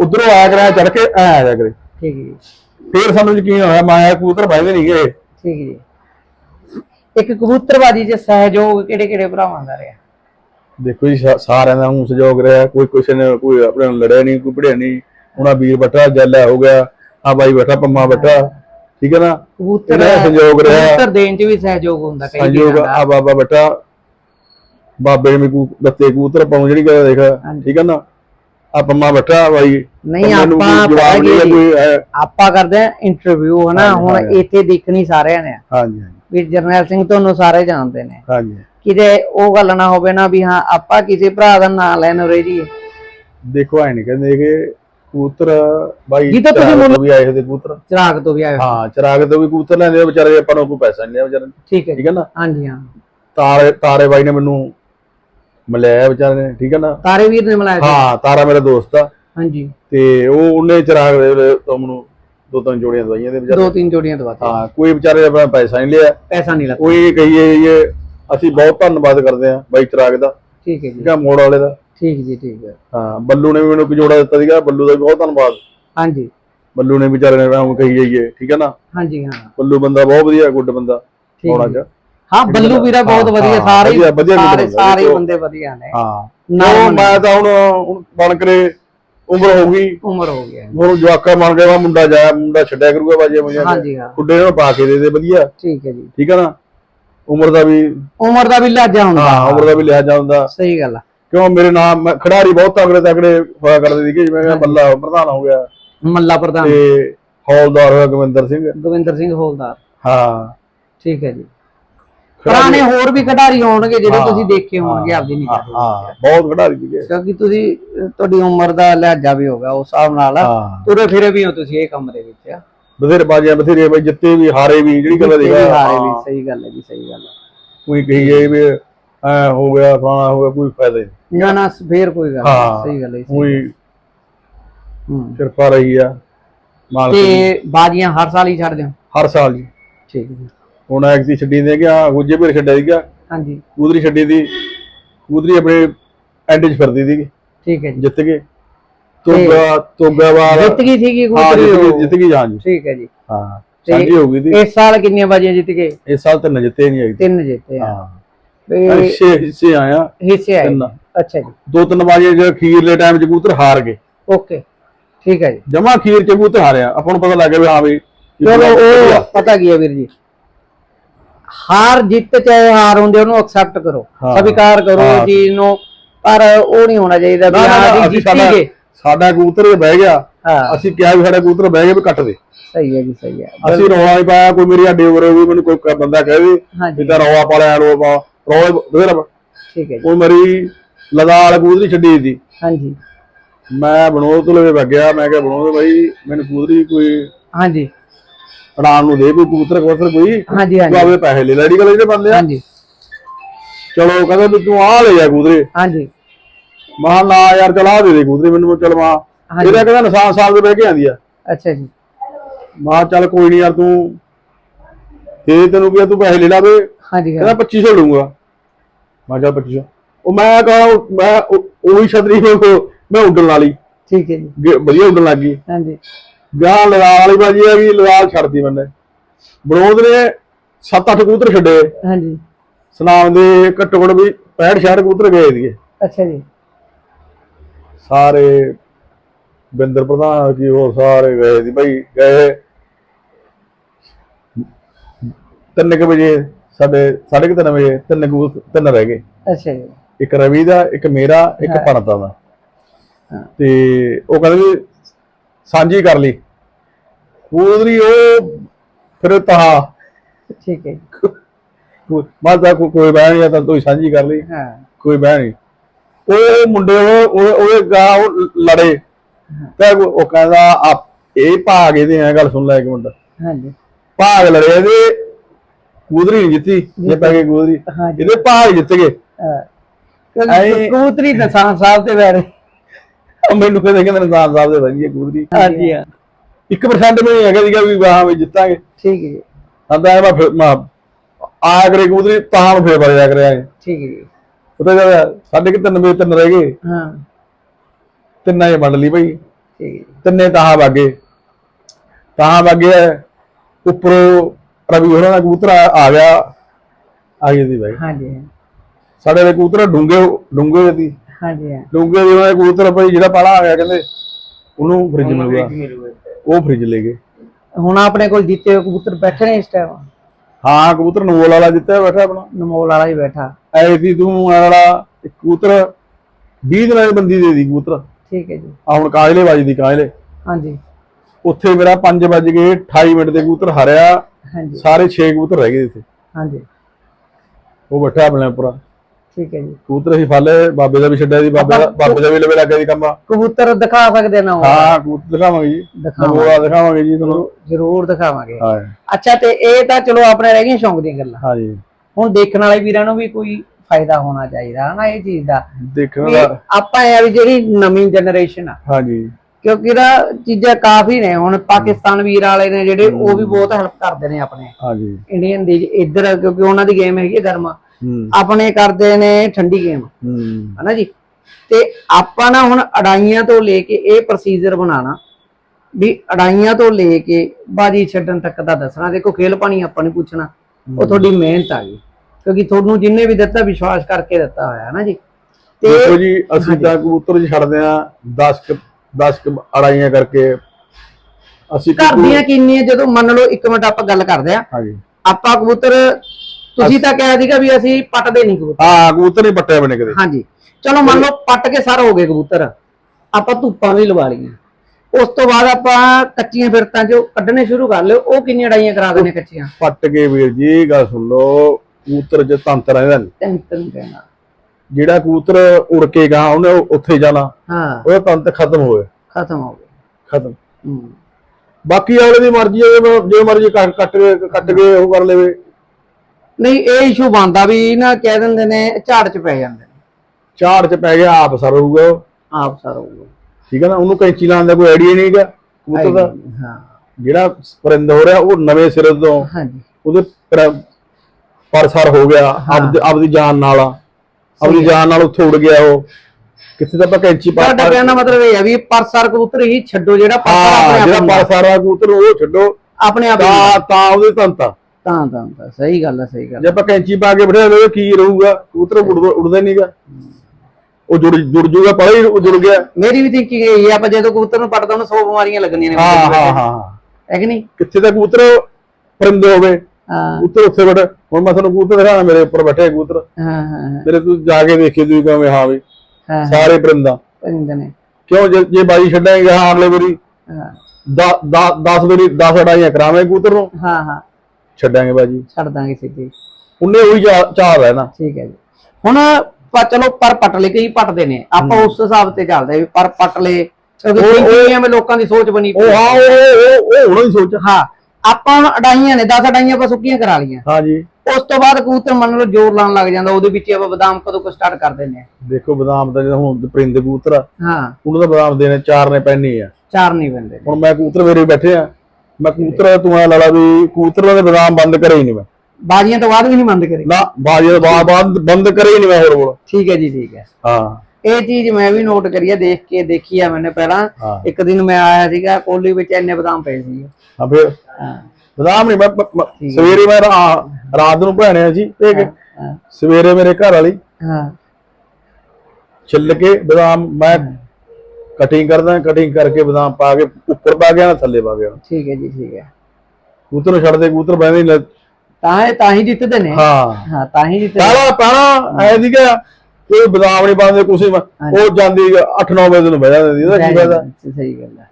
ਉਧਰੋਂ ਆਇਆ ਕਰਿਆ ਚੜ ਕੇ ਐ ਆ ਜਾ ਕਰੇ ਠੀਕ ਜੀ। ਫੇਰ ਸਾਨੂੰ ਯਕੀਨ ਹੋਇਆ ਮੈਂ ਕਿਹਾ ਕਬੂਤਰ ਬਹਿੰਦੇ ਨਹੀਂ ਗਏ ਠੀਕ ਜੀ। ਇੱਕ ਕਬੂਤਰਬਾਜੀ ਚ ਸਹਿਯੋਗ ਕਿਹੜੇ ਕਿਹੜੇ ਭਰਾਵਾਂ ਦਾ ਰਿਹਾ? ਦੇਖੋ ਜੀ ਸਾਰਿਆਂ ਦਾ ਹੁਣ ਸਹਿਯੋਗ ਰਿਹਾ। ਕੋਈ ਕਿਸੇ ਨੇ ਕੋਈ ਆਪਣੇ ਨਾਲ ਲੜਿਆ ਨਹੀਂ ਕੋਈ ਭੜਿਆ ਨਹੀਂ ਆ ਵੀਰ ਬੱਟਾ ਜੱਲਾ ਹੋ ਗਿਆ। ਆ ਬਾਈ ਬੈਠਾ ਪੰਮਾ ਬੈਠਾ। ਠੀਕ ਹੈ ਨਾ? ਕਬੂਤਰ ਇਹਦਾ ਸਹਿਯੋਗ ਰਿਹਾ। ਕਬੂਤਰ ਦੇਣ ਚ ਵੀ ਸਹਿਯੋਗ ਹੁੰਦਾ ਕਈ ਦਾ। ਆ ਬਾਬਾ ਬੈਠਾ ਬਾਬੇ ਨੇ ਮੈਨੂੰ ਦੱਤੇ ਕਬੂਤਰ ਪਾਉਂ ਜਿਹੜੀ ਗੱਲ ਦੇਖ। ਠੀਕ ਹੈ ਨਾ? ਆ ਪੰਮਾ ਬੈਠਾ ਬਾਈ। ਨਹੀਂ ਆਪਾਂ ਜਵਾਬ ਨਹੀਂ ਕੋਈ। ਆਪਾਂ ਕਰਦੇ ਆ ਇੰਟਰਵਿਊ ਹਨਾ? ਹੁਣ। ਇੱਥੇ ਦੇਖਣੀ ਸਾਰਿਆਂ ਨੇ। ਹਾਂਜੀ ਹਾਂਜੀ। ਵੀ ਜਰਨੈਲ ਸਿੰਘ ਤੁਹਾਨੂੰ ਸਾਰੇ ਜਾਣਦੇ ਨੇ। ਹਾਂਜੀ ਕਿਤੇ ਉਹ ਗੱਲ ਨਾ ਹੋਵੇ ਨਾ ਵੀ ਹਾਂ ਆਪਾਂ ਕਿਸੇ ਭਰਾ ਦਾ ਨਾਂ ਲੈਣ ਉਰੇ ਜੀ। ਦੇਖੋ ਐ ਨਹੀਂ ਕਹਿੰਦੇ ਕਿ ਕਬੂਤਰ ਬਾਈ ਜਿੱਦਾਂ ਤੁਸੀਂ ਚਰਾਗ ਮੁੱਲ- ਤੋਂ ਵੀ ਆਏ ਹੋਏ ਕਬੂਤਰ। ਚਿਰਾਗ ਤੋਂ ਵੀ ਆਏ। ਹਾਂ ਚਰਾਗ ਤੋਂ ਵੀ ਕਬੂਤਰ ਲੈਂਦੇ ਆ ਵਿਚਾਰੇ ਆਪਾਂ ਨੂੰ ਕੋਈ ਪੈਸਾ ਨਹੀਂ ਲਿਆ ਵਿਚਾਰੇ ਠੀਕ ਹੈ ਜੀ ਠੀਕ ਹੈ ਨਾ? ਹਾਂਜੀ ਹਾਂ। ਤਾਰੇ ਤਾਰੇ ਬਾਈ ਨੇ ਮੈਨੂੰ ਮਿਲਿਆ ਵਿਚਾਰੇ ਨੇ ਠੀਕ ਹੈ ਨਾ? ਤਾਰੇ ਵੀਰ ਨੇ ਮਿਲਾਇਆ? ਹਾਂ ਤਾਰਾ ਮੇਰਾ ਦੋਸਤ ਆ। ਹਾਂਜੀ। ਤੇ ਉਹ ਉਹਨੇ ਚਰਾਗ ਦੇ ਤੋਂ ਮੈਨੂੰ ਦੋ ਤਿੰਨ ਜੋੜੀਆਂ ਦਵਾਈਆਂ ਦੇ ਵਿਚਾਰੇ। ਦੋ ਤਿੰਨ ਜੋੜੀਆਂ ਦਵਾਤੇ ਹਾਂ ਕੋਈ ਵਿਚਾਰੇ ਆਪਣਾ ਪੈਸਾ ਨਹੀਂ ਲਿਆ। ਪੈਸਾ ਨਹੀਂ ਲੱਗਦਾ ਕੋਈ ਕਹੀਏ ਇਹ ਅਸੀਂ ਬਹੁਤ ਧੰਨਵਾਦ ਕਰਦੇ ਆ ਬਾਈ ਚਰਾਗ ਦਾ। ਠੀਕ ਹੈ ਜੀ। ਠੀਕ ਆ ਮੋੜ ਵਾਲੇ ਦਾ। ਠੀਕ ਜੀ ਠੀਕ ਹੈ ਹਾਂ ਬੱਲੂ ਨੇ ਵੀ ਮੈਨੂੰ ਇੱਕ ਜੋੜਾ ਦਿੱਤਾ ਸੀਗਾ ਬੱਲੂ ਦਾ ਵੀ ਬਹੁਤ ਧੰਨਵਾਦ। ਹਾਂਜੀ। ਬੱਲੂ ਨੇ ਵਿਚਾਰੇ ਨੇ ਉਹ ਕਹੀ ਜਾਈਏ ਠੀਕ ਹੈ ਨਾ? ਹਾਂਜੀ ਹਾਂ। ਬੱਲੂ ਬੰਦਾ ਬਹੁਤ ਵਧੀਆ ਗੁੱਡ ਬੰਦਾ ਠੀਕ ਹੋਣਾ ਜੀ। ਚ ਹਾਂ ਬੱਲੂ ਵੀਰਾ ਬਹੁਤ ਵਧੀਆ ਸਾਰੇ ਸਾਰੇ ਬੰਦਾ, ਵਧੀਆ ਨੇ। ਹਾਂ। ਨਾ ਉਹ ਮੈਂ ਤਾਂ ਹੁਣ ਹੁਣ ਬਣ ਕਰੇ ਉਮਰ ਹੋ ਗਈ। ਉਮਰ ਹੋ ਗਿਆ ਹੁਣ ਜਵਾਕਾ ਬਣ ਗਿਆ ਵਾ ਮੁੰਡਾ ਜਾਇਆ ਮੁੰਡਾ ਛੱਡਿਆ ਕਰੂਗਾ ਬਾਜੇ ਮੁੰਡੇ ਹਾਂਜੀ ਹਾਂ। ਖੁੱਡੇ ਨੂੰ ਪਾ ਕੇ ਦੇ ਦੇ ਵਧੀਆ। ਠੀਕ ਹੈ ਜੀ। ਠੀਕ ਹੈ ਨਾ? ਉਮਰ ਦਾ ਵੀ ਉਮਰ ਦਾ ਵੀ ਲਾਜਾ ਹੁੰਦਾ। ਹਾਂ ਉਮਰ ਦਾ ਵੀ ਲਿਆ ਜਾਂਦਾ ਸਹੀ ਗੱਲ ਆ। ਕਿਉਂ ਮੇਰੇ ਨਾਮ ਖਿਡਾਰੀ ਬਹੁਤ ਤਗੜੇ ਤਗੜੇ ਹੋਇਆ ਕਰਦੇ ਸੀਗੇ ਜਿਵੇਂ ਮੈਂ ਬੱਲਾ ਪ੍ਰਧਾਨ ਹੋ ਗਿਆ। ਮੱਲਾ ਪ੍ਰਧਾਨ। ਤੇ ਹੌਲਦਾਰ ਹੋਇਆ ਗਵਿੰਦਰ ਸਿੰਘ। ਗੋਬਿੰਦਰ ਸਿੰਘ ਹੋਲਦਾਰ। ਹਾਂ। ਠੀਕ ਹੈ ਜੀ। ਪੁਰਾਣੇ ਹੋਰ ਵੀ ਖਿਡਾਰੀ ਹੋਣਗੇ ਜਿਹੜੇ ਤੁਸੀਂ ਦੇਖੇ ਹੋਣਗੇ ਆਪਦੀ ਨਿਗਾਹ ਹਾਂ, ਬਹੁਤ ਖਿਡਾਰੀ ਸੀਗੇ। ਕਿਉਂਕਿ ਤੁਸੀਂ ਅਹ, ਤੁਹਾਡੀ ਉਮਰ ਦਾ ਲਿਹਾਜ਼ਾ ਵੀ ਹੋਗਾ ਉਸ ਹਿਸਾਬ ਨਾਲ ਹਾਂ। ਤੁਰੇ ਫਿਰੇ ਵੀ ਹੋ ਤੁਸੀਂ ਇਹ ਕੰਮ ਦੇ ਵਿੱਚ ਬਥੇਰੇ ਬਾਜੀਆਂ ਬਥੇਰੇ ਬਈ ਜਿੱਤੇ ਵੀ ਹਾਰੇ ਵੀ ਜਿਹੜੀ ਗੱਲ ਇਹ ਦੇਖਾ ਵੀ ਹਾਰੇ ਵੀ ਸਹੀ ਗੱਲ ਹੈ ਜੀ ਸਹੀ ਗੱਲ ਹੈ। ਕੋਈ ਕਹੀਏ ਵੀ ਐ ਹੋ ਗਿਆ ਫਲਾਣਾ ਹੋ ਗਿਆ ਕੋਈ ਫਾਇਦਾ ਨਹੀਂ। ਨਾ ਨਾ ਫੇਰ ਕੋਈ ਗੱਲ ਹਾਂ। ਨਹੀਂ ਸਹੀ ਗੱਲ ਹੈ। ਕੋਈ ਹੂੰ। ਕਿਰਪਾ ਰਹੀ ਆ ਮਾਲਕ ਦੀ। ਤੇ ਬਾਜੀਆਂ ਹਰ ਸਾਲ ਹੀ ਛੱਡਦੇ ਹੋ ਹਰ ਸਾਲ ਜੀ ਠੀਕ ਹੈ ਜੀ। ਹੁਣ ਐਕਸੀ ਛੱਡੀ ਦੇ ਗਿਆ ਗੁੱਜੇ ਭੇਰ ਛੱਡਿਆ ਸੀਗਾ। ਹਾਂਜੀ। ਕੂਦਰੀ ਛੱਡੀ ਦੀ ਕੂਦਰੀ ਆਪਣੇ ਐਂਡ 'ਚ ਫਿਰਦੀ ਸੀਗੀ। ਠੀਕ ਹੈ ਜੀ। ਜਿੱਤ ਗਏ ਤੋਗਾ ਤੋਗਾ ਵਾਲਾ ਜਿੱਤ ਗਈ ਸੀਗੀ ਹਾਂ ਜਿੱਤ ਗਈ। ਜਿੱਤ ਗਈ ਹਾਂ ਜੀ ਠੀਕ ਹੈ ਜੀ। ਹਾਂ ਤੇ ਸਾਂਝੀ ਹੋ ਗਈ ਸੀ। ਇਸ ਸਾਲ ਕਿੰਨੀਆਂ ਬਾਜੀਆਂ ਜਿੱਤ ਗਏ? ਇਸ ਸਾਲ ਤਿੰਨ ਜਿੱਤੇ ਨਹੀਂ ਆਈ ਤਿੰਨ ਜਿੱਤੇ ਆ। ਹਾਂ। ਤੇ ਹਿੱਸੇ ਹਿੱਸੇ ਆਇਆ ਹਿੱਸੇ ਆਏ। ਤਿੰਨ। ਅੱਛਾ ਜੀ। ਦੋ ਤਿੰਨ ਵਾਰੀ ਜੇ ਖੀਰਲੇ ਟਾਈਮ 'ਚ ਕਬੂਤਰ ਹਾਰ ਗਏ। ਓਕੇ। ਠੀਕ ਹੈ ਜੀ। ਜਮਾ ਖੀਰ 'ਚ ਕਬੂਤਰ ਹਾਰਿਆ। ਆਪਾਂ ਨੂੰ ਪਤਾ ਲੱਗ ਗਿਆ ਵੀ ਹਾਂ ਵੀ ਚਲੋ ਉਹ ਪਤਾ ਕੀ ਹੈ ਵੀਰ ਜੀ। ਹਾਰ ਜਿੱਤ ਚਾਹੇ ਹਾਰ ਹੁੰਦੇ ਉਹਨੂੰ ਐਕਸੈਪਟ ਕਰੋ। ਹਾਂ। ਸਵੀਕਾਰ ਕਰੋ ਹਾਂ। ਚੀਜ਼ ਨੂੰ। ਪਰ ਉਹ ਨਹੀਂ ਹੋਣਾ ਚਾਹੀਦਾ ਵੀ ਨਾ, ਨਾ, ਹਾਂ ਨਾ, ਜੀ ਅਸੀਂ ਸਾਡਾ- ਜਿੱਤੀਗੇ ਸਾਡਾ ਕਬੂਤਰ ਇਹ ਬਹਿ ਗਿਆ। ਹਾਂ। ਅਸੀਂ ਕਿਹਾ ਵੀ ਸਾਡਾ ਕਬੂਤਰ ਬਹਿ ਗਿਆ ਵੀ ਕੱਟ ਦੇ। ਸਹੀ ਹੈ ਜੀ ਸਹੀ ਹੈ। ਅਸੀਂ ਰੌਲਾ ਨਹੀਂ ਪਾਇਆ ਕੋਈ ਮੇਰੀ ਹੱਡੀ ਉਮਰ ਹੋਊਗੀ ਮੈਨੂੰ ਕੋਈ ਕ- ਬੰਦਾ ਕਹੇ ਵੀ ਹਾਂਜੀ ਵੀ ਤਾਂ ਰੌਲਾ ਪਾ ਲਿਆ ਰੌਲਾ ਪਾ। ਰੌਲੇ ਬਥੇਰਾ ਠੀਕ ਹੈ ਜੀ। ਕੋਈ ਮੇਰੀ ਲਦਾਲ ਕਬੂਤਰੀ ਛੱਡੀ ਸੀ। ਹਾਂਜੀ। ਮੈਂ ਬਣੋਦ ਤੋਂ ਲਵੇ ਵਗਿਆ ਮੈਂ ਕਿਹਾ ਬਣੋਦ ਬਾਈ ਮੈਨੂੰ ਕਬੂਤਰੀ ਕੋਈ ਹਾਂਜੀ। ਉਡਾਣ ਨੂੰ ਦੇ ਕੋਈ ਕਬੂਤਰ ਕਬੂਤਰ ਕੋਈ? ਹਾਂਜੀ ਤੂੰ ਹਾਂਜੀ ਆਪਦੇ ਪੈਸੇ ਲੈ ਲੈੜੀ ਗੱਲ ਜਿਹੜੇ ਬੰਦੇ ਆ। ਹਾਂਜੀ। ਚਲੋ ਕਹਿੰਦਾ ਵੀ ਤੂੰ ਆ ਲੈ ਜਾ ਕਬੂਤਰੇ ਹਾਂਜੀ। ਮਹਾ ਨਾ ਯਾਰ ਚਲ ਆ ਦੇ ਦੇ ਕਬੂਤਰੀ ਮੈਨੂੰ ਮੈਂ ਚਲ ਮਾ। ਹਾਂਜੀ। ਇਹਦਾ ਕਹਿੰਦਾ ਨਿਸ਼ਾਨ ਸਾਹਿਬ ਦੇ ਬਹਿ ਕੇ ਆਂਦੀ ਆ। ਅੱਛਾ ਜੀ। ਮਾ ਚੱਲ ਕੋਈ ਨਹੀਂ ਯਾਰ ਤੂੰ ਤੇ ਤੈਨੂੰ ਕੀ ਆ, ਤੂੰ ਪੈਸੇ ਲੈ ਲਾ ਵੇ ਹਾਂਜੀ ਕਹਿੰਦਾ 2500 ਲਊਂਗਾ। ਮੈਂ ਕਿਹਾ 2500 ਉਹ ਮੈਂ ਕਹਾਂ ਮੈਂ ਉਹ- ਉਹੀ ਛਤਰੀ ਉਹ- ਮੈਂ ਉੱਡਣ ਵਾਲੀ। ਠੀਕ ਹੈ ਜੀ। ਗੇ- ਵਧੀਆ ਉੱਡਣ ਲੱਗ ਗਈ। ਹਾਂਜੀ। ਗਾਂ ਲਗਾ ਵਾਲੀ ਬਾਜੀ ਆ ਗਈ ਲਗਾ ਛੱਡਦੀ ਮੈਨੇ। ਬਰੋਦ ਨੇ 7-8 ਕਬੂਤਰ ਛੱਡੇ। ਹਾਂਜੀ। ਸਨਾਮ ਦੇ ਘੱਟੋ ਘੱਟ ਵੀ 65 66 ਕਬੂਤਰ ਗਏ ਸੀਗੇ। ਅੱਛਾ ਜੀ। ਸਾਰੇ ਬਿੰਦਰ ਪ੍ਰਧਾਨ ਕੀ ਹੋਰ ਸਾਰੇ ਗਏ ਸੀ। ਭਾਈ ਗਏ ਤਿੰਨ ਕੁ ਵਜੇ। ਸਾਡੇ ਸਾਢੇ ਕੁ ਤਿੰਨ ਵਜੇ ਤਿੰਨ ਕਬੂਤਰ ਤਿੰਨ ਰਹਿ ਗਏ। ਅੱਛਾ ਜੀ। ਇੱਕ ਰਵੀ ਦਾ ਇੱਕ ਮੇਰਾ ਇੱਕ ਹਾਂ। ਪਰਤਾ ਦਾ। ਹਾਂ। ਤੇ ਉਹ ਕਹਿੰਦੇ ਵੀ ਸਾਂਝੀ ਕਰ ਲਈ। ਉਹਦੀ ਉਹ ਫਿਰ ਤਾਂ ਠੀਕ ਹੈ ਜੀ। ਮੈਂ ਤਾਂ ਕੋਈ ਬਹਿ ਨਹੀਂ ਤਾਂ ਤੁਸੀਂ ਸਾਂਝੀ ਕਰ ਲਈ। ਹਾਂ। ਕੋਈ ਬਹਿ ਨਹੀਂ। ਉਹ ਮੁੰਡੇ ਉਹ ਉਹ- ਉਹਦੇ ਗਾ ਉਹ ਲੜੇ। ਤੇ ਉਹ ਕਹਿੰਦਾ ਆ ਇਹ ਭਾਗ ਇਹਦੇ ਆ ਗੱਲ ਸੁਣ ਲੈ ਇੱਕ ਮਿੰਟ। ਹਾਂਜੀ। ਭਾਗ ਲੜੇ ਇਹਦੇ ਕੂਦਰੀ ਨਹੀਂ ਜਿੱਤੀ ਜੇ ਪੈ ਗਏ ਕੂਦਰੀ ਹਾਂਜੀ। ਇਹਦੇ ਭਾਗ ਜਿੱਤ ਗਏ। ਕਿਉਂਕਿ ਕਬੂਤਰੀ ਨਿਸ਼ਾਨ ਸਾਹਿਬ ਤੇ ਬੈਠ। ਉਹ ਮੈਨੂੰ ਕਹਿੰਦੇ ਕਹਿੰਦੇ ਨਿਜ਼ਾਮ ਸਾਹਿਬ ਦੇ ਹੈ ਕੂਦਰੀ ਹਾਂਜੀ ਹਾਂ। 1% ਵੀ ਨਹੀਂ ਹੈਗਾ ਸੀਗਾ ਵੀ ਹਾਂ ਵੀ ਜਿੱਤਾਂਗੇ। ਠੀਕ ਹੈ ਜੀ। ਆਂਦਾ ਮੈਂ ਫਿਰ ਮੈਂ ਕਰੇ ਕੂਦਰੀ ਤਾਂ ਨੂੰ ਫੇਰ ਵਜਿਆ ਕਰਿਆ ਠੀਕ ਹੈ ਜੀ। ਪਤਾ ਜਦ ਸਾਡੇ ਕਿ ਤਿੰਨ ਤਿੰਨ ਰਹਿ ਗਏ। ਹਾਂ। ਤਿੰਨਾਂ ਇਹ ਵੰਡ ਲਈ ਭਾਈ ਠੀਕ ਹੈ ਜੀ। ਤਿੰਨੇ ਤਾਂ ਵਾਗੇ। ਤਾਂ ਵਾਗੇ ਉੱਪਰੋਂ ਰਵੀ ਹੋਰਾਂ ਦਾ ਕਬੂਤਰ ਆ ਆ ਗਿਆ। ਆ ਗਈ ਸੀ ਭਾਈ ਹਾਂਜੀ। ਸਾਡੇ ਦੇ ਕਬੂਤਰ ਡੂੰਗੇ ਡੂੰਗੇ ਦੀ ਹਾਂਜੀ ਹਾਂ ਡੂੰਗੇ ਦੇ ਉਹਨਾਂ ਦੇ ਕਬੂਤਰ ਭਾਈ ਜਿਹੜਾ ਪਾਲਾ ਆ ਗਿਆ ਕਹਿੰਦੇ ਉਹਨੂੰ ਫ੍ਰਿਜ ਮਿਲੂਗਾ। ਉਹ ਫ੍ਰਿਜ ਲੈ ਗਏ। ਹੁਣ ਆਪਣੇ ਕੋਲ ਜਿੱਤੇ ਹੋਏ ਕਬੂਤਰ ਬੈਠੇ ਨੇ ਇਸ ਟਾਈਮ ਹਾਂ ਕਬੂਤਰ ਨੋਲ ਵਾਲਾ ਜਿੱਤਿਆ ਬੈਠਾ ਆਪਣਾ। ਨਮੋਲ ਵਾਲਾ ਹੀ ਬੈਠਾ। ਐ ਸੀ ਤੂੰ ਵਾਲਾ ਇੱਕ ਕਬੂਤਰ 20 ਦਿਨਾਂ ਦੀ ਬੰਦੀ ਦੇ ਦੀ ਕਬੂਤਰ। ਠੀਕ ਹੈ ਜੀ। ਆ ਹੁਣ ਕਾਜਲੇ ਵੱਜਦੀ ਕਾਜਲੇ ਹਾਂਜੀ। ਉੱਥੇ ਮੇਰਾ 5 ਵੱਜ ਗਏ 28 ਮਿੰਟ ਦੇ ਕਬੂਤਰ ਹਾਰਿਆ। ਹਾਂਜੀ। ਸਾਰੇ 6 ਕਬੂਤਰ ਰਹਿ ਗਏ ਇੱਥੇ। ਹਾਂਜੀ। ਉਹ ਬੈਠਾ ਆਪਣੇ ਉੱਪਰ। ਠੀਕ ਹੈ ਜੀ। ਕਬੂਤਰ ਅਸੀਂ ਫਾਲੇ ਬਾਬੇ ਦਾ ਵੀ ਛੱਡਿਆ ਸੀ ਬਾਬੇ ਦਾ ਬਾਬੇ ਦਾ ਵੀ ਲਵੇ ਲੱਗਾ ਸੀ ਕੰਮ। ਕਬੂਤਰ ਦਿਖਾ ਸਕਦੇ ਨਾ? ਹਾਂ ਕਬੂਤਰ ਦਿਖਾਵਾਂਗੇ ਜੀ। ਦਿਖਾਵਾਂਗੇ। ਦਿਖਾਵਾਂਗੇ ਜੀ ਤੁਹਾਨੂੰ। ਜ਼ਰੂਰ ਦਿਖਾਵਾਂਗੇ। ਹਾਂ। ਅੱਛਾ ਤੇ ਇਹ ਤਾਂ ਚਲੋ ਆਪਣੇ ਰਹਿ ਗਈਆਂ ਸ਼ੌਂਕ ਦੀਆਂ ਗੱਲਾਂ। ਹਾਂ ਜੀ। ਹੁਣ ਦੇਖਣ ਵਾਲੇ ਵੀਰਾਂ ਨੂੰ ਵੀ ਕੋਈ ਫਾਇਦਾ ਹੋਣਾ ਚਾਹੀਦਾ ਹਨਾ ਇਹ ਚੀਜ਼ ਦਾ। ਦੇਖਣ ਦਾ ਆਪਾਂ ਇਹ ਵੀ ਜਿਹੜੀ ਨਵੀਂ ਜਨਰੇਸ਼ਨ ਆ ਹਾਂ ਜੀ। ਕਿਉਂਕਿ ਇਹਦਾ ਚੀਜ਼ਾਂ ਕਾਫੀ ਨੇ ਹੁਣ ਪਾਕਿਸਤਾਨ ਵੀਰ ਵਾਲੇ ਨੇ ਜਿਹੜੇ ਉਹ ਵੀ ਬਹੁਤ ਹੈਲਪ ਕਰਦੇ ਨੇ ਆਪਣੇ। ਹਾਂ ਜੀ ਇੰਡੀਅਨ ਦੀ ਇੱਧਰ ਕਿਉਂਕਿ ਉਹਨਾਂ ਦੀ ਗੇਮ ਹੈਗੀ ਗਰਮ। ਆਪਣੇ ਕਰਦੇ ਨੇ ਠੰਡੀ ਗੇਮ ਹੂੰ। ਹਨਾ ਜੀ? ਤੇ ਆਪਾਂ ਨਾ ਹੁਣ ਅੜਾਈਆਂ ਤੋਂ ਲੈ ਕੇ ਇਹ ਪ੍ਰੋਸੀਜਰ ਬਣਾਉਣਾ ਵੀ ਅੜਾਈਆਂ ਤੋਂ ਲੈ ਕੇ ਬਾਜੀ ਛੱਡਣ ਤੱਕ ਦਾ ਦੱਸਣਾ। ਦੇਖੋ ਖੇਲ ਪਾਣੀ ਆਪਾਂ ਨੇ ਪੁੱਛਣਾ ਉਹ ਤੁਹਾਡੀ ਮਿਹਨਤ ਆ ਗਈ। ਕਿਉਂਕਿ ਤੁਹਾਨੂੰ ਜਿੰਨੇ ਵੀ ਦਿੱਤਾ ਵਿਸ਼ਵਾਸ ਕਰਕੇ ਦਿੱਤਾ ਹੋਇਆ ਹੈ ਨਾ ਜੀ? ਤੇ ਦੇਖੋ ਜੀ ਅਸੀਂ ਤਾਂ ਕਬੂਤਰ ਛੱਡਦੇ ਆ 10 10 ਅੜਾਈਆਂ ਕਰਕੇ ਅਸੀਂ ਘਰ ਦੀਆਂ ਕਿੰਨੀਆਂ ਜਦੋਂ ਮੰਨ ਲਓ ਇੱਕ ਮਿੰਟ ਆਪਾਂ ਗੱਲ ਕਰਦੇ ਆ ਹਾਂ। ਜੀ ਆਪਾਂ ਕਬੂਤਰ ਤੁਸੀਂ ਤਾਂ ਕਿਹਾ ਸੀਗਾ ਵੀ ਅਸੀਂ ਪੱਟਦੇ ਨਹੀਂ ਕਬੂਤਰ। ਹਾਂ ਕਬੂਤਰ ਨਹੀਂ ਪੱਟਿਆ ਬਣੇ ਕਦੇ। ਹਾਂਜੀ। ਚਲੋ ਮੰਨ ਲਓ ਪੱਟ ਕੇ ਸਾਰ ਹੋ ਗਏ ਕਬੂਤਰ। ਆਪਾਂ ਧੁੱਪਾਂ ਵੀ ਲਵਾ ਲਈਆਂ। ਉਸ ਤੋਂ ਬਾਅਦ ਆਪਾਂ ਕੱਚੀਆਂ ਫਿਰਤਾਂ ਚੋਂ ਕੱਢਣੇ ਸ਼ੁਰੂ ਕਰ ਲਿਓ। ਉਹ ਕਿੰਨੀਆਂ ਅੜਾਈਆਂ ਕਰਾ ਦੇਣੇ ਕੱਚੀਆਂ? ਪੱਟ ਕੇ ਵੀਰ ਜੀ ਗੱਲ ਸੁਣ ਲਓ। ਕਬੂਤਰ ਚ ਤੰਤਰ ਰਹਿੰਦਾ ਨੀ। ਟੈਂਸ਼ਨ ਕਹਿਣਾ ਜਿਹੜਾ ਕਬੂਤਰ ਉੜ ਕੇ ਗਾ ਉਹਨੇ ਉੱਥੇ ਜਾਣਾ। ਹਾਂ। ਉਹਦਾ ਤੰਤ ਖਤਮ ਹੋਏ ਖਤਮ ਹੋ ਗਏ ਖਤਮ। ਹੂੰ। ਬਾਕੀ ਵਾਲੇ ਦੀ ਮਰਜ਼ੀ ਹੈ ਜੇ ਮਰਜ਼ੀ ਕੱਟ ਕੱਟ ਕੇ ਕੱਟ ਕੇ ਉਹ ਕਰ ਲਵੇ। ਨਹੀਂ ਇਹ ਇਸ਼ੂ ਬਣਦਾ ਵੀ ਨਾ ਕਹਿ ਦਿੰਦੇ ਨੇ ਝਾੜ ਚ ਪੈ ਜਾਂਦੇ ਨੇ। ਝਾੜ ਚ ਪੈ ਗਿਆ ਆਪ ਸਰ ਹੋਊਗਾ। ਆਪ ਸਾਰ ਹੋਊਗਾ। ਠੀਕ ਹੈ ਨਾ? ਉਹਨੂੰ ਕੈਂਚੀ ਲਾਉਣ ਦਾ ਕੋਈ ਆਈਡੀਆ ਨਹੀਂਗਾ ਕਬੂਤਰ ਦਾ। ਹਾਂ। ਜਿਹੜਾ ਪਰਿੰਦ ਹੋ ਰਿਹਾ ਉਹ ਨਵੇਂ ਸਿਰੇ ਤੋਂ ਹਾਂਜੀ। ਉਹਦੇ ਪਰ- ਪਰਸਰ ਹੋ ਗਿਆ ਆਪਦੀ ਜਾਨ ਨਾਲ ਆਪਦੀ ਜਾਨ ਨਾਲ ਉੱਥੇ ਉੜ ਗਿਆ ਉਹ। ਕਿੱਥੇ ਤਾਂ ਆਪਾਂ ਕੈਂਚੀ ਪਾ ਤੁਹਾਡਾ ਕਹਿਣ ਦਾ ਮਤਲਬ ਇਹ ਹੈ ਵੀ ਪਰਸਰ ਕਬੂਤਰ ਹੀ ਛੱਡੋ ਜਿਹੜਾ ਪਰਸਰ ਆਪਣੇ ਜਿਹੜਾ ਆਪ ਪਰਸਰ ਕਬੂਤਰ ਉਹ ਛੱਡੋ। ਆਪਣੇ ਆਪ ਹੀ ਤਾਂ ਤਾਂ ਉਹਦੇ ਤੰਤਾ ਤਾਂ। ਤਾਂ ਤਾਂ ਸਹੀ ਗੱਲ ਹੈ ਸਹੀ ਗੱਲ ਜੇ ਆਪਾਂ ਕੈਂਚੀ ਪਾ ਕੇ ਬਿਠਾ ਲਵੇ ਕੀ ਰਹੂਗਾ? ਕਬੂਤਰ ਉੜਦਾ ਉੜਦਾ ਨਹੀਂਗਾ ਉਹ ਜੁੜ ਜੁੜ ਜੂਗਾ ਹੀ ਉਹ ਜੁੜ ਗਿਆ। ਮੇਰੀ ਵੀ ਥਿੰਕਿੰਗ ਇਹ ਹੈ ਆਪਾਂ ਜਦੋਂ ਕਬੂਤਰ ਨੂੰ ਪੱਟਦਾ ਉਹਨੂੰ 100 ਬਿਮਾਰੀਆਂ ਲੱਗਣੀਆਂ ਨੇ ਹਾਂ ਹਾਂ ਹਾਂ। ਹੈ ਕਿ ਨਹੀਂ? ਕਿੱਥੇ ਤਾਂ ਕਬੂਤਰ ਪਰਿੰਦੇ ਹੋਵੇ। ਹਾਂ। ਕਬੂਤਰ ਉੱਥੇ ਬੈਠੇ ਹੁਣ ਮੈਂ ਤੁਹਾਨੂੰ ਕਬੂਤਰ ਦਿਖਾਣਾ ਮੇਰੇ ਉੱਪਰ ਬੈਠੇ ਕਬੂਤਰ। ਹਾਂ ਹਾਂ ਮੇਰੇ ਤੂੰ ਜਾ ਕੇ ਦੇਖੀ ਤੂੰ ਕਹਵੇਂ ਹਾਂ ਵੀ। ਹਾਂ ਸਾਰੇ ਪਰਿੰਦਾ। ਪਰਿੰਦੇ ਨੇ। ਕਿਉਂ ਜੇ ਜੇ ਬਾਜੀ ਛੱਡਾਂਗੇ ਹਾਂ ਅਗਲੇ ਵਾਰੀ ਹਾਂ। 10 ਵਾਰੀ 10 ਅੜਾਈਆਂ ਕਰਾਵੇਂ ਕਬੂਤਰ ਨੂੰ। ਹਾਂ ਹਾਂ। ਛੱਡਾਂਗੇ ਬਾਜੀ। ਛੱਡ ਦਾਂਗੇ ਸਿੱਧੀ। ਉਹਨੇ ਉਹੀ ਚਾਹ- ਰਹਿਣਾ ਠੀਕ ਹੈ ਜੀ। ਹੁਣ ਚਲੋ ਪਰ ਪੱਟ ਲੈ ਕਈ ਪੱਟਦੇ ਨੇ। ਆਪਾਂ ਉਸ ਹਿਸਾਬ ਤੇ ਚੱਲਦੇ ਆ ਵੀ ਪਰ ਪੱਟ ਲੈ ਕਿਉਂਕਿ ਲੋਕਾਂ ਦੀ ਸੋਚ ਬਣੀ ਉਹ। ਹਾਂ। ਉਹ ਉਹ ਉਹ ਉਹਨਾਂ ਦੀ ਸੋਚ। ਹਾਂ। ਆਪਾਂ ਹੁਣ ਅਡਾਈਆਂ ਨੇ 10 ਅਡਾਈਆਂ ਆਪਾਂ ਸੁੱਕੀਆਂ ਕਰਾ ਲਈਆਂ। ਹਾਂ ਜੀ ਉਸ ਤੋਂ ਬਾਅਦ ਕਬੂਤਰ ਮੰਨ ਲਓ ਜ਼ੋਰ ਲਾਉਣ ਲੱਗ ਜਾਂਦਾ ਉਹਦੇ ਵਿੱਚ ਹੀ ਆਪਾਂ ਬਦਾਮ ਕਦੋਂ ਕੋ ਸਟਾਰਟ ਕਰ ਦਿੰਦੇ ਆ ਦੇਖੋ ਬਦਾਮ ਦਾ ਜਿਹੜਾ ਹੁਣ ਪਰਿੰਦੇ ਕਬੂਤਰ ਆ ਹਾਂ। ਉਹਨੂੰ ਤਾਂ ਬਦਾਮ ਦੇਣੇ ਚਾਰ ਨੇ ਪੈਣੇ ਆ। ਚਾਰ ਨਹੀਂ ਬੰਦੇ ਹੁਣ ਮੈਂ ਕਬੂਤਰ ਮੇਰੇ ਬੈਠੇ ਆ ਮੈਂ ਕਬੂਤਰ ਤੂੰ ਐ ਲਾਲਾ ਵੀ ਕਬੂਤਰਾਂ ਦੇ ਬਦਾਮ ਬੰਦ ਕਰੇ ਹੀ ਨਹੀਂ ਮੈਂ। ਬਾਜੀਆਂ ਤੋਂ ਬਾਅਦ ਵੀ ਨਹੀਂ ਬੰਦ ਕਰੇ। ਨਾ ਬਾਜੀ ਦਾ ਬਾ- ਬੰਦ ਬੰਦ ਕਰੇ ਹੀ ਨਹੀਂ ਮੈਂ ਹੋਰ ਬੋਲ ਠੀਕ ਹੈ ਜੀ ਠੀਕ ਹੈ। ਹਾਂ। ਇਹ ਚੀਜ਼ ਮੈਂ ਵੀ ਨੋਟ ਕਰੀ ਆ ਦੇਖ ਕੇ ਦੇਖੀ ਆ ਮੈਨੇ ਪਹਿਲਾਂ। ਹਾਂ। ਇੱਕ ਦਿਨ ਮੈਂ ਆਇਆ ਸੀਗਾ ਕੋਲੀ ਵਿੱਚ ਇੰਨੇ ਬਦਾਮ ਪਏ ਸੀ ਹਾਂ ਫਿਰ ਬਦਾਮ ਨਹੀਂ ਮੈਂ ਸਵੇਰੇ ਮੈਂ ਰਾ- ਰਾਤ ਨੂੰ ਭੈਣਿਆ ਸੀ ਤੇ ਹਾਂ ਸਵੇਰੇ ਮੇਰੇ ਘਰ ਵਾਲੀ ਹਾਂ। ਛਿੱਲ ਕੇ ਬਦਾਮ ਮੈਂ ਕਟਿੰਗ ਕਰਦਾ ਕਟਿੰਗ ਕਰਕੇ ਬਦਾਮ ਪਾ ਕੇ ਉੱਪਰ ਪਾ ਗਿਆ ਨਾ ਥੱਲੇ ਪਾ ਗਿਆ। ਠੀਕ ਹੈ ਜੀ ਠੀਕ ਹੈ। ਕਬੂਤਰ ਨੂੰ ਛੱਡਦੇ ਕਬੂਤਰ ਬਹਿੰਦੇ ਨਹੀਂ ਤਾਂ ਇਹ ਤਾਂ ਹੀ ਜਿੱਤਦੇ ਨੇ। ਹਾਂ। ਹਾਂ ਤਾਂ ਹੀ ਜਿੱਤਦੇ ਪਹਿਲਾਂ ਪਹਿਲਾਂ ਐ ਸੀਗਾ। ਕੋਈ ਬਦਾਮ ਨਹੀਂ ਪਾਉਂਦੇ ਕੁਛ ਉਹ ਜਾਂਦੀ 8-9 ਵਜੇ ਨੂੰ ਬਹਿ ਜਾਂਦੀ ਉਹਦਾ ਕੀ ਫਾਇਦਾ? ਸਹੀ ਗੱਲ ਹੈ।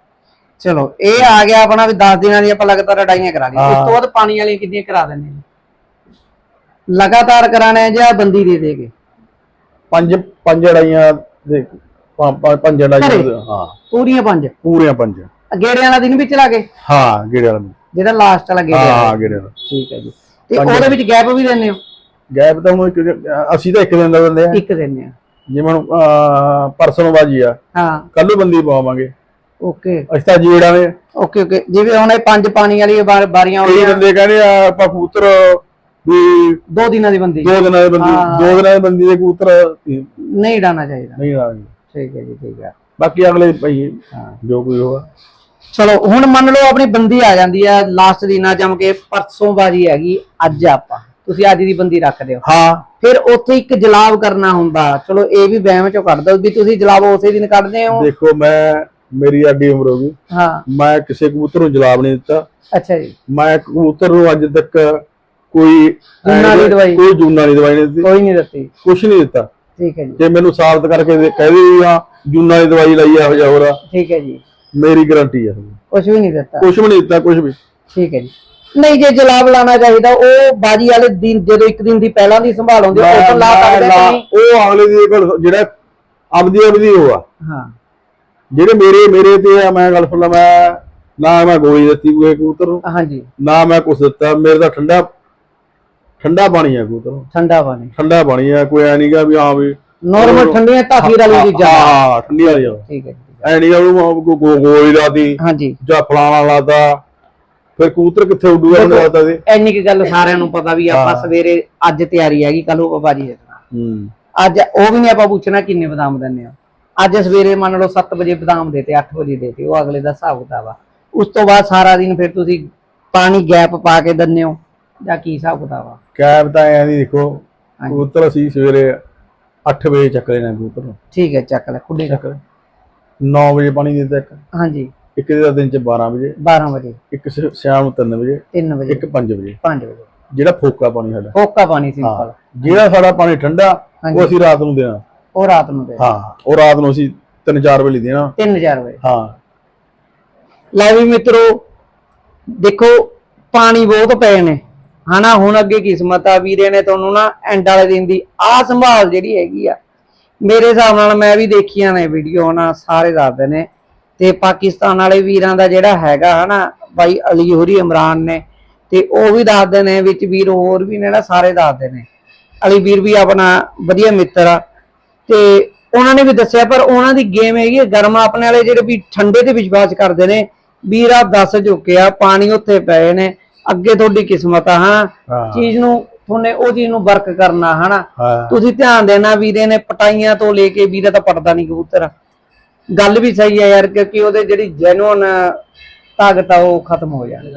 ਚਲੋ ਇਹ ਆ ਗਿਆ ਆਪਣਾ ਵੀ 10 ਦਿਨਾਂ ਦੀ ਆਪਾਂ ਲਗਾਤਾਰ ਅਡਾਈਆਂ ਕਰਾ ਲਈਆਂ ਉਸ ਤੋਂ ਬਾਅਦ ਪਾਣੀ ਵਾਲੀਆਂ ਕਿੰਨੀਆਂ ਕਰਾ ਦਿੰਦੇ ਨੇ? ਲਗਾਤਾਰ ਕਰਾਣਾ ਜਾਂ ਬੰਦੀ ਦੇ ਦੇਗੇ ਪੰਜ ਪੰਜ ਅੜਾਈਆਂ ਦੇ ਪੰਜ- ਪੰਜ ਪੰਜ ਅੜਾਈਆਂ ਘਰੇ? ਦੇ- ਹਾਂ। ਪੂਰੀਆਂ ਪੰਜ? ਪੂਰੀਆਂ ਪੰਜ। ਗੇੜੇ ਵਾਲਾ ਦਿਨ ਵੀ ਚਲਾ ਗਏ ਹਾਂ ਗੇੜੇ ਵਾਲਾ ਜਿਹੜਾ ਲਾਸਟ ਵਾਲਾ ਗੇੜੇ ਵਾਲਾ। ਹਾਂ ਗੇੜੇ ਵਾਲਾ। ਠੀਕ ਹੈ ਜੀ। ਤੇ। ਉਹਦੇ ਵਿੱਚ ਗੈਪ ਵੀ ਦਿੰਦੇ ਹੋ? ਗੈਪ ਤਾਂ ਹੁਣ ਇੱਕ- ਅਸੀਂ ਤਾਂ ਇੱਕ ਦਿਨ ਦਾ ਦਿੰਦੇ ਆ। ਇੱਕ ਦਿੰਦੇ ਆ। ਜਿਵੇਂ ਹੁਣ ਅਹ, ਪਰਸੋਂ ਨੂੰ ਬਾਜੀ ਆ। ਹਾਂ। ਕੱਲ ਨੂੰ ਬੰਦੀ ਪਵਾਵਾਂਗੇ। ਓਕੇ। ਅਸੀਂ ਤਾਂ ਜੀੜਾਂ ਦੇ ਓਕੇ ਓਕੇ। ਜਿਵੇਂ ਹੁਣ ਇਹ ਪੰਜ ਪਾਣੀ ਵਾਲੀ ਵਾਰੀਆਂ ਕਈ ਹੋਈਆਂ ਬੰਦੇ ਕਹਿੰਦੇ ਆ ਆਪਾਂ ਕਬੂਤਰ ਵੀ ਦੋ ਦਿਨਾਂ ਦੀ ਬੰਦੀ। ਦੋ ਦਿਨਾਂ ਦੇ ਬੰਦੀ ਹਾਂ। ਦੋ ਦਿਨਾਂ ਦੇ ਬੰਦੀ ਦੇ ਕਬੂਤਰ ਨਹੀਂ। ਡਾਣਾ ਚਾਹੀਦਾ। ਨਹੀਂ ਆਣਗੇ ਠੀਕ ਹੈ ਜੀ ਠੀਕ ਹੈ। ਬਾਕੀ ਅਗਲੇ ਭਾਈ ਹਾਂ। ਜੋ ਕੋਈ ਹੋਗਾ ਚਲੋ ਹੁਣ ਮੰਨ ਲਓ ਆਪਣੀ ਬੰਦੀ ਆ ਜਾਂਦੀ ਹੈ ਲਾਸਟ ਦਿਨਾਂ ਜਮ ਕੇ ਪਰਸੋਂ ਬਾਜੀ ਹੈਗੀ ਅੱਜ ਆਪਾਂ। ਤੁਸੀਂ ਅੱਜ ਦੀ ਬੰਦੀ ਰੱਖਦੇ ਹੋ ਹਾਂ। ਫਿਰ ਉੱਥੇ ਇੱਕ ਜਲਾਬ ਕਰਨਾ ਹੁੰਦਾ। ਚਲੋ ਇਹ ਵੀ ਵਹਿਮ ਚੋਂ ਕੱਢ ਦੋ ਵੀ ਤੁਸੀਂ ਜਲਾਬ ਉਸੇ ਦਿਨ ਕੱਢਦੇ ਹੋ। ਦੇਖੋ ਮੈਂ ਮੇਰੀ ਅੱਡੀ ਉਮਰ ਹੋ ਗਈ। ਹਾਂ। ਮੈਂ ਕਿਸੇ ਕਬੂਤਰ ਨੂੰ ਜਵਾਬ ਨਹੀਂ ਦਿੱਤਾ। ਅੱਛਾ ਜੀ। ਮੈਂ ਕਬੂਤਰ ਨੂੰ ਅੱਜ ਤੱਕ ਕੋਈ ਜੂਨਾਂ ਦੀ ਦਵਾਈ? ਕੋਈ ਜੂਨਾ ਨਹੀਂ ਦਵਾਈ ਨਹੀਂ ਦਿੱਤੀ। ਕੋਈ ਨਹੀਂ ਦਿੱਤੀ। ਕੁਛ ਨਹੀਂ ਦਿੱਤਾ। ਠੀਕ ਹੈ ਜੀ। ਜੇ ਮੈਨੂੰ ਸਾਬਤ ਕਰਕੇ ਦੇ- ਕਹਿ ਦੇ ਹਾਂ ਜੂਨਾ ਦੀ ਦਵਾਈ ਲਈ ਆ ਜਾਂ ਹੋਰ ਠੀਕ ਹੈ ਜੀ। ਮੇਰੀ ਗਾਰੰਟੀ ਆ। ਕੁਝ ਵੀ ਨਹੀਂ ਦਿੱਤਾ। ਕੁਛ ਵੀ ਨਹੀਂ ਦਿੱਤਾ ਕੁਛ ਵੀ। ਠੀਕ ਹੈ ਜੀ। ਨਹੀਂ ਜੇ ਜਲਾਬ ਲਾਣਾ ਚਾਹੀਦਾ ਉਹ ਬਾਜੀ ਵਾਲੇ ਦਿਨ ਜਦੋਂ ਇੱਕ ਦਿਨ ਦੀ ਪਹਿਲਾਂ ਦੀ ਸੰਭਾਲ ਹੁੰਦੀ ਉਹ ਤੋਂ ਲਾ ਸਕਦੇ ਨਹੀਂ ਉਹ ਅਗਲੇ ਦੀ ਕੋਲ ਜਿਹੜਾ ਆਪਦੀ ਆਪਦੀ ਉਹ ਆ। ਹਾਂ। ਜਿਹੜੇ ਮੇਰੇ ਮੇਰੇ ਤੇ ਆ ਮੈਂ ਗੱਲ ਸੁਣ ਮੈਂ ਨਾ ਮੈਂ ਗੋਲੀ ਦਿੱਤੀ ਕੋਈ ਕਬੂਤਰ ਨੂੰ। ਹਾਂਜੀ। ਨਾ ਮੈਂ ਕੁਛ ਦਿੱਤਾ। ਮੇਰੇ ਤਾਂ ਠੰਡਾ ਠੰਡਾ ਪਾਣੀ ਆ ਕਬੂਤਰ ਨੂੰ। ਠੰਡਾ ਪਾਣੀ। ਠੰਡਾ ਪਾਣੀ ਆ ਕੋਈ ਐ ਨਹੀਂਗਾ ਵੀ ਹਾਂ ਵੀ ਨਾਰਮਲ ਠੰਡੀਆਂ ਧਾਖੀਰ ਵਾਲੀ ਚੀਜ਼ਾਂ। ਹਾਂ ਠੰਡੀ ਵਾਲੀ ਆ ਠੀਕ ਹੈ ਐ ਨਹੀਂਗਾ ਉਹਨੂੰ ਗੋਲੀ ਲਾਦੀ ਹਾਂਜੀ। ਜਾਂ ਫਲਾਣਾ ਲਾਦਾ ਫਿਰ ਕਬੂਤਰ ਕਿੱਥੇ ਉੱਡੂਗਾ ਉਹਨੂੰ ਲਾਦਾ ਦੇ? ਇੰਨੀ ਕੀ ਗੱਲ ਸਾਰਿਆਂ ਨੂੰ ਪਤਾ ਵੀ ਆਪਾਂ ਸਵੇਰੇ ਅੱਜ ਤਿਆਰੀ ਹੈਗੀ ਕੱਲ ਆਪਾਂ ਬਾਜੀ ਜਿੱਤਣਾ ਹੂੰ। ਅੱਜ ਉਹ ਵੀ ਨਹੀਂ ਆਪਾਂ ਪੁੱਛਣਾ ਕਿੰਨੇ ਬਦਾਮ ਦਿੰਦੇ ਆ। ਅੱਜ ਸਵੇਰੇ ਮੰਨ ਲਓ 7 ਵਜੇ ਬਦਾਮ ਦੇਤੇ 8 ਵਜੇ ਦੇਤੇ ਉਹ ਅਗਲੇ ਦਾ ਹਿਸਾਬ ਕਿਤਾਬ ਆ। ਉਸ ਤੋਂ ਬਾਅਦ ਸਾਰਾ ਦਿਨ ਫਿਰ ਤੁਸੀਂ ਪਾਣੀ ਗੈਪ ਪਾ ਕੇ ਦਿੰਦੇ ਹੋ ਜਾਂ ਕੀ ਹਿਸਾਬ ਕਿਤਾਬ ਆ? ਕੈਬ ਤਾਂ ਐ ਨਹੀਂ ਦੇਖੋ। ਕਬੂਤਰ ਅਸੀਂ ਸਵੇਰੇ 8 ਵਜੇ ਚੱਕ ਲੈਣਾ ਕਬੂਤਰ ਠੀਕ ਹੈ ਚੱਕ ਲੈ ਖੁੱਡੇ ਚੱਕ 9 ਵਜੇ ਪਾਣੀ ਦੇ ਦਿੱਤਾ ਇੱਕ। ਹਾਂਜੀ। ਇੱਕ ਦਾ ਦਿਨ ਚ 12 ਵਜੇ 12 ਵਜੇ। ਇੱਕ ਸ਼- ਸ਼ਾਮ ਨੂੰ 3 ਵਜੇ 3 ਵਜੇ। ਇੱਕ 5 ਵਜੇ। 5 ਵਜੇ। ਜਿਹੜਾ ਫੋਕਾ ਪਾਣੀ ਸਾਡਾ। ਕੋਕਾ ਪਾਣੀ ਸਿੰਪਲ ਜਿਹੜਾ ਸਾਡਾ ਪਾਣੀ ਠੰਡਾ ਹਾਂਜੀ। ਉਹ ਅਸੀਂ ਰਾਤ ਨੂੰ ਦੇਣਾ। ਉਹ ਰਾਤ ਨੂੰ ਦੇ ਹਾਂ ਉਹ ਰਾਤ ਨੂੰ ਅਸੀਂ 3-4 ਵਜੇ ਦੇਣਾ। 3000 ਵਜੇ। ਹਾਂ। ਲੈ ਵੀ ਮਿੱਤਰੋ ਦੇਖੋ ਪਾਣੀ ਬਹੁਤ ਪਏ ਨੇ। ਹਨਾ ਹੁਣ ਅੱਗੇ ਕਿਸਮਤ ਆ ਵੀਰੇ ਨੇ ਤੁਹਾਨੂੰ ਨਾ ਐਂਡ ਵਾਲੇ ਦਿਨ ਦੀ ਆ ਸੰਭਾਲ ਜਿਹੜੀ ਹੈਗੀ ਆ। ਮੇਰੇ ਹਿਸਾਬ ਨਾਲ ਮੈਂ ਵੀ ਦੇਖੀਆਂ ਨੇ ਵੀਡੀਓ ਨਾ ਸਾਰੇ ਦੱਸਦੇ ਨੇ। ਤੇ ਪਾਕਿਸਤਾਨ ਵਾਲੇ ਵੀਰਾਂ ਦਾ ਜਿਹੜਾ ਹੈਗਾ ਹਨਾ ਬਾਈ ਅਲੀ ਹੋਰੀ ਇਮਰਾਨ ਨੇ ਤੇ ਉਹ ਵੀ ਦੱਸਦੇ ਨੇ ਵਿੱਚ ਵੀਰ ਹੋਰ ਵੀ ਨੇ ਨਾ ਸਾਰੇ ਦੱਸਦੇ ਨੇ। ਅਲੀ ਵੀਰ ਵੀ ਆਪਣਾ ਵਧੀਆ ਮਿੱਤਰ ਆ। ਤੇ ਉਹਨਾਂ ਨੇ ਵੀ ਦੱਸਿਆ ਪਰ ਉਹਨਾਂ ਦੀ ਗੇਮ ਹੈਗੀ ਗਰਮ ਆਪਣੇ ਵਾਲੇ ਜਿਹੜੇ ਵੀ ਠੰਡੇ ਤੇ ਵਿਸ਼ਵਾਸ ਕਰਦੇ ਨੇ ਵੀਰਾ ਦੱਸ ਚੁੱਕਿਆ ਪਾਣੀ ਉੱਥੇ ਪਏ ਨੇ ਅੱਗੇ ਤੁਹਾਡੀ ਕਿਸਮਤ ਆ ਹਾਂ। ਚੀਜ਼ ਨੂੰ ਤੁਹਾਨੇ ਉਹ ਚੀਜ਼ ਨੂੰ ਵਰਕ ਕਰਨਾ ਹਨਾ। ਤੁਸੀਂ ਧਿਆਨ ਦੇਣਾ ਵੀਰੇ ਨੇ ਪਟਾਈਆਂ ਤੋਂ ਲੈ ਕੇ ਵੀਰੇ ਤਾਂ ਪਟਦਾ ਨਹੀਂ ਕਬੂਤਰ। ਗੱਲ ਵੀ ਸਹੀ ਹੈ ਯਾਰ ਕਿਉਂਕਿ ਉਹਦੇ ਜਿਹੜੀ ਜੈਨੂਨ ਤਾਕਤ ਆ ਉਹ ਖਤਮ ਹੋ ਜਾਂਦੀ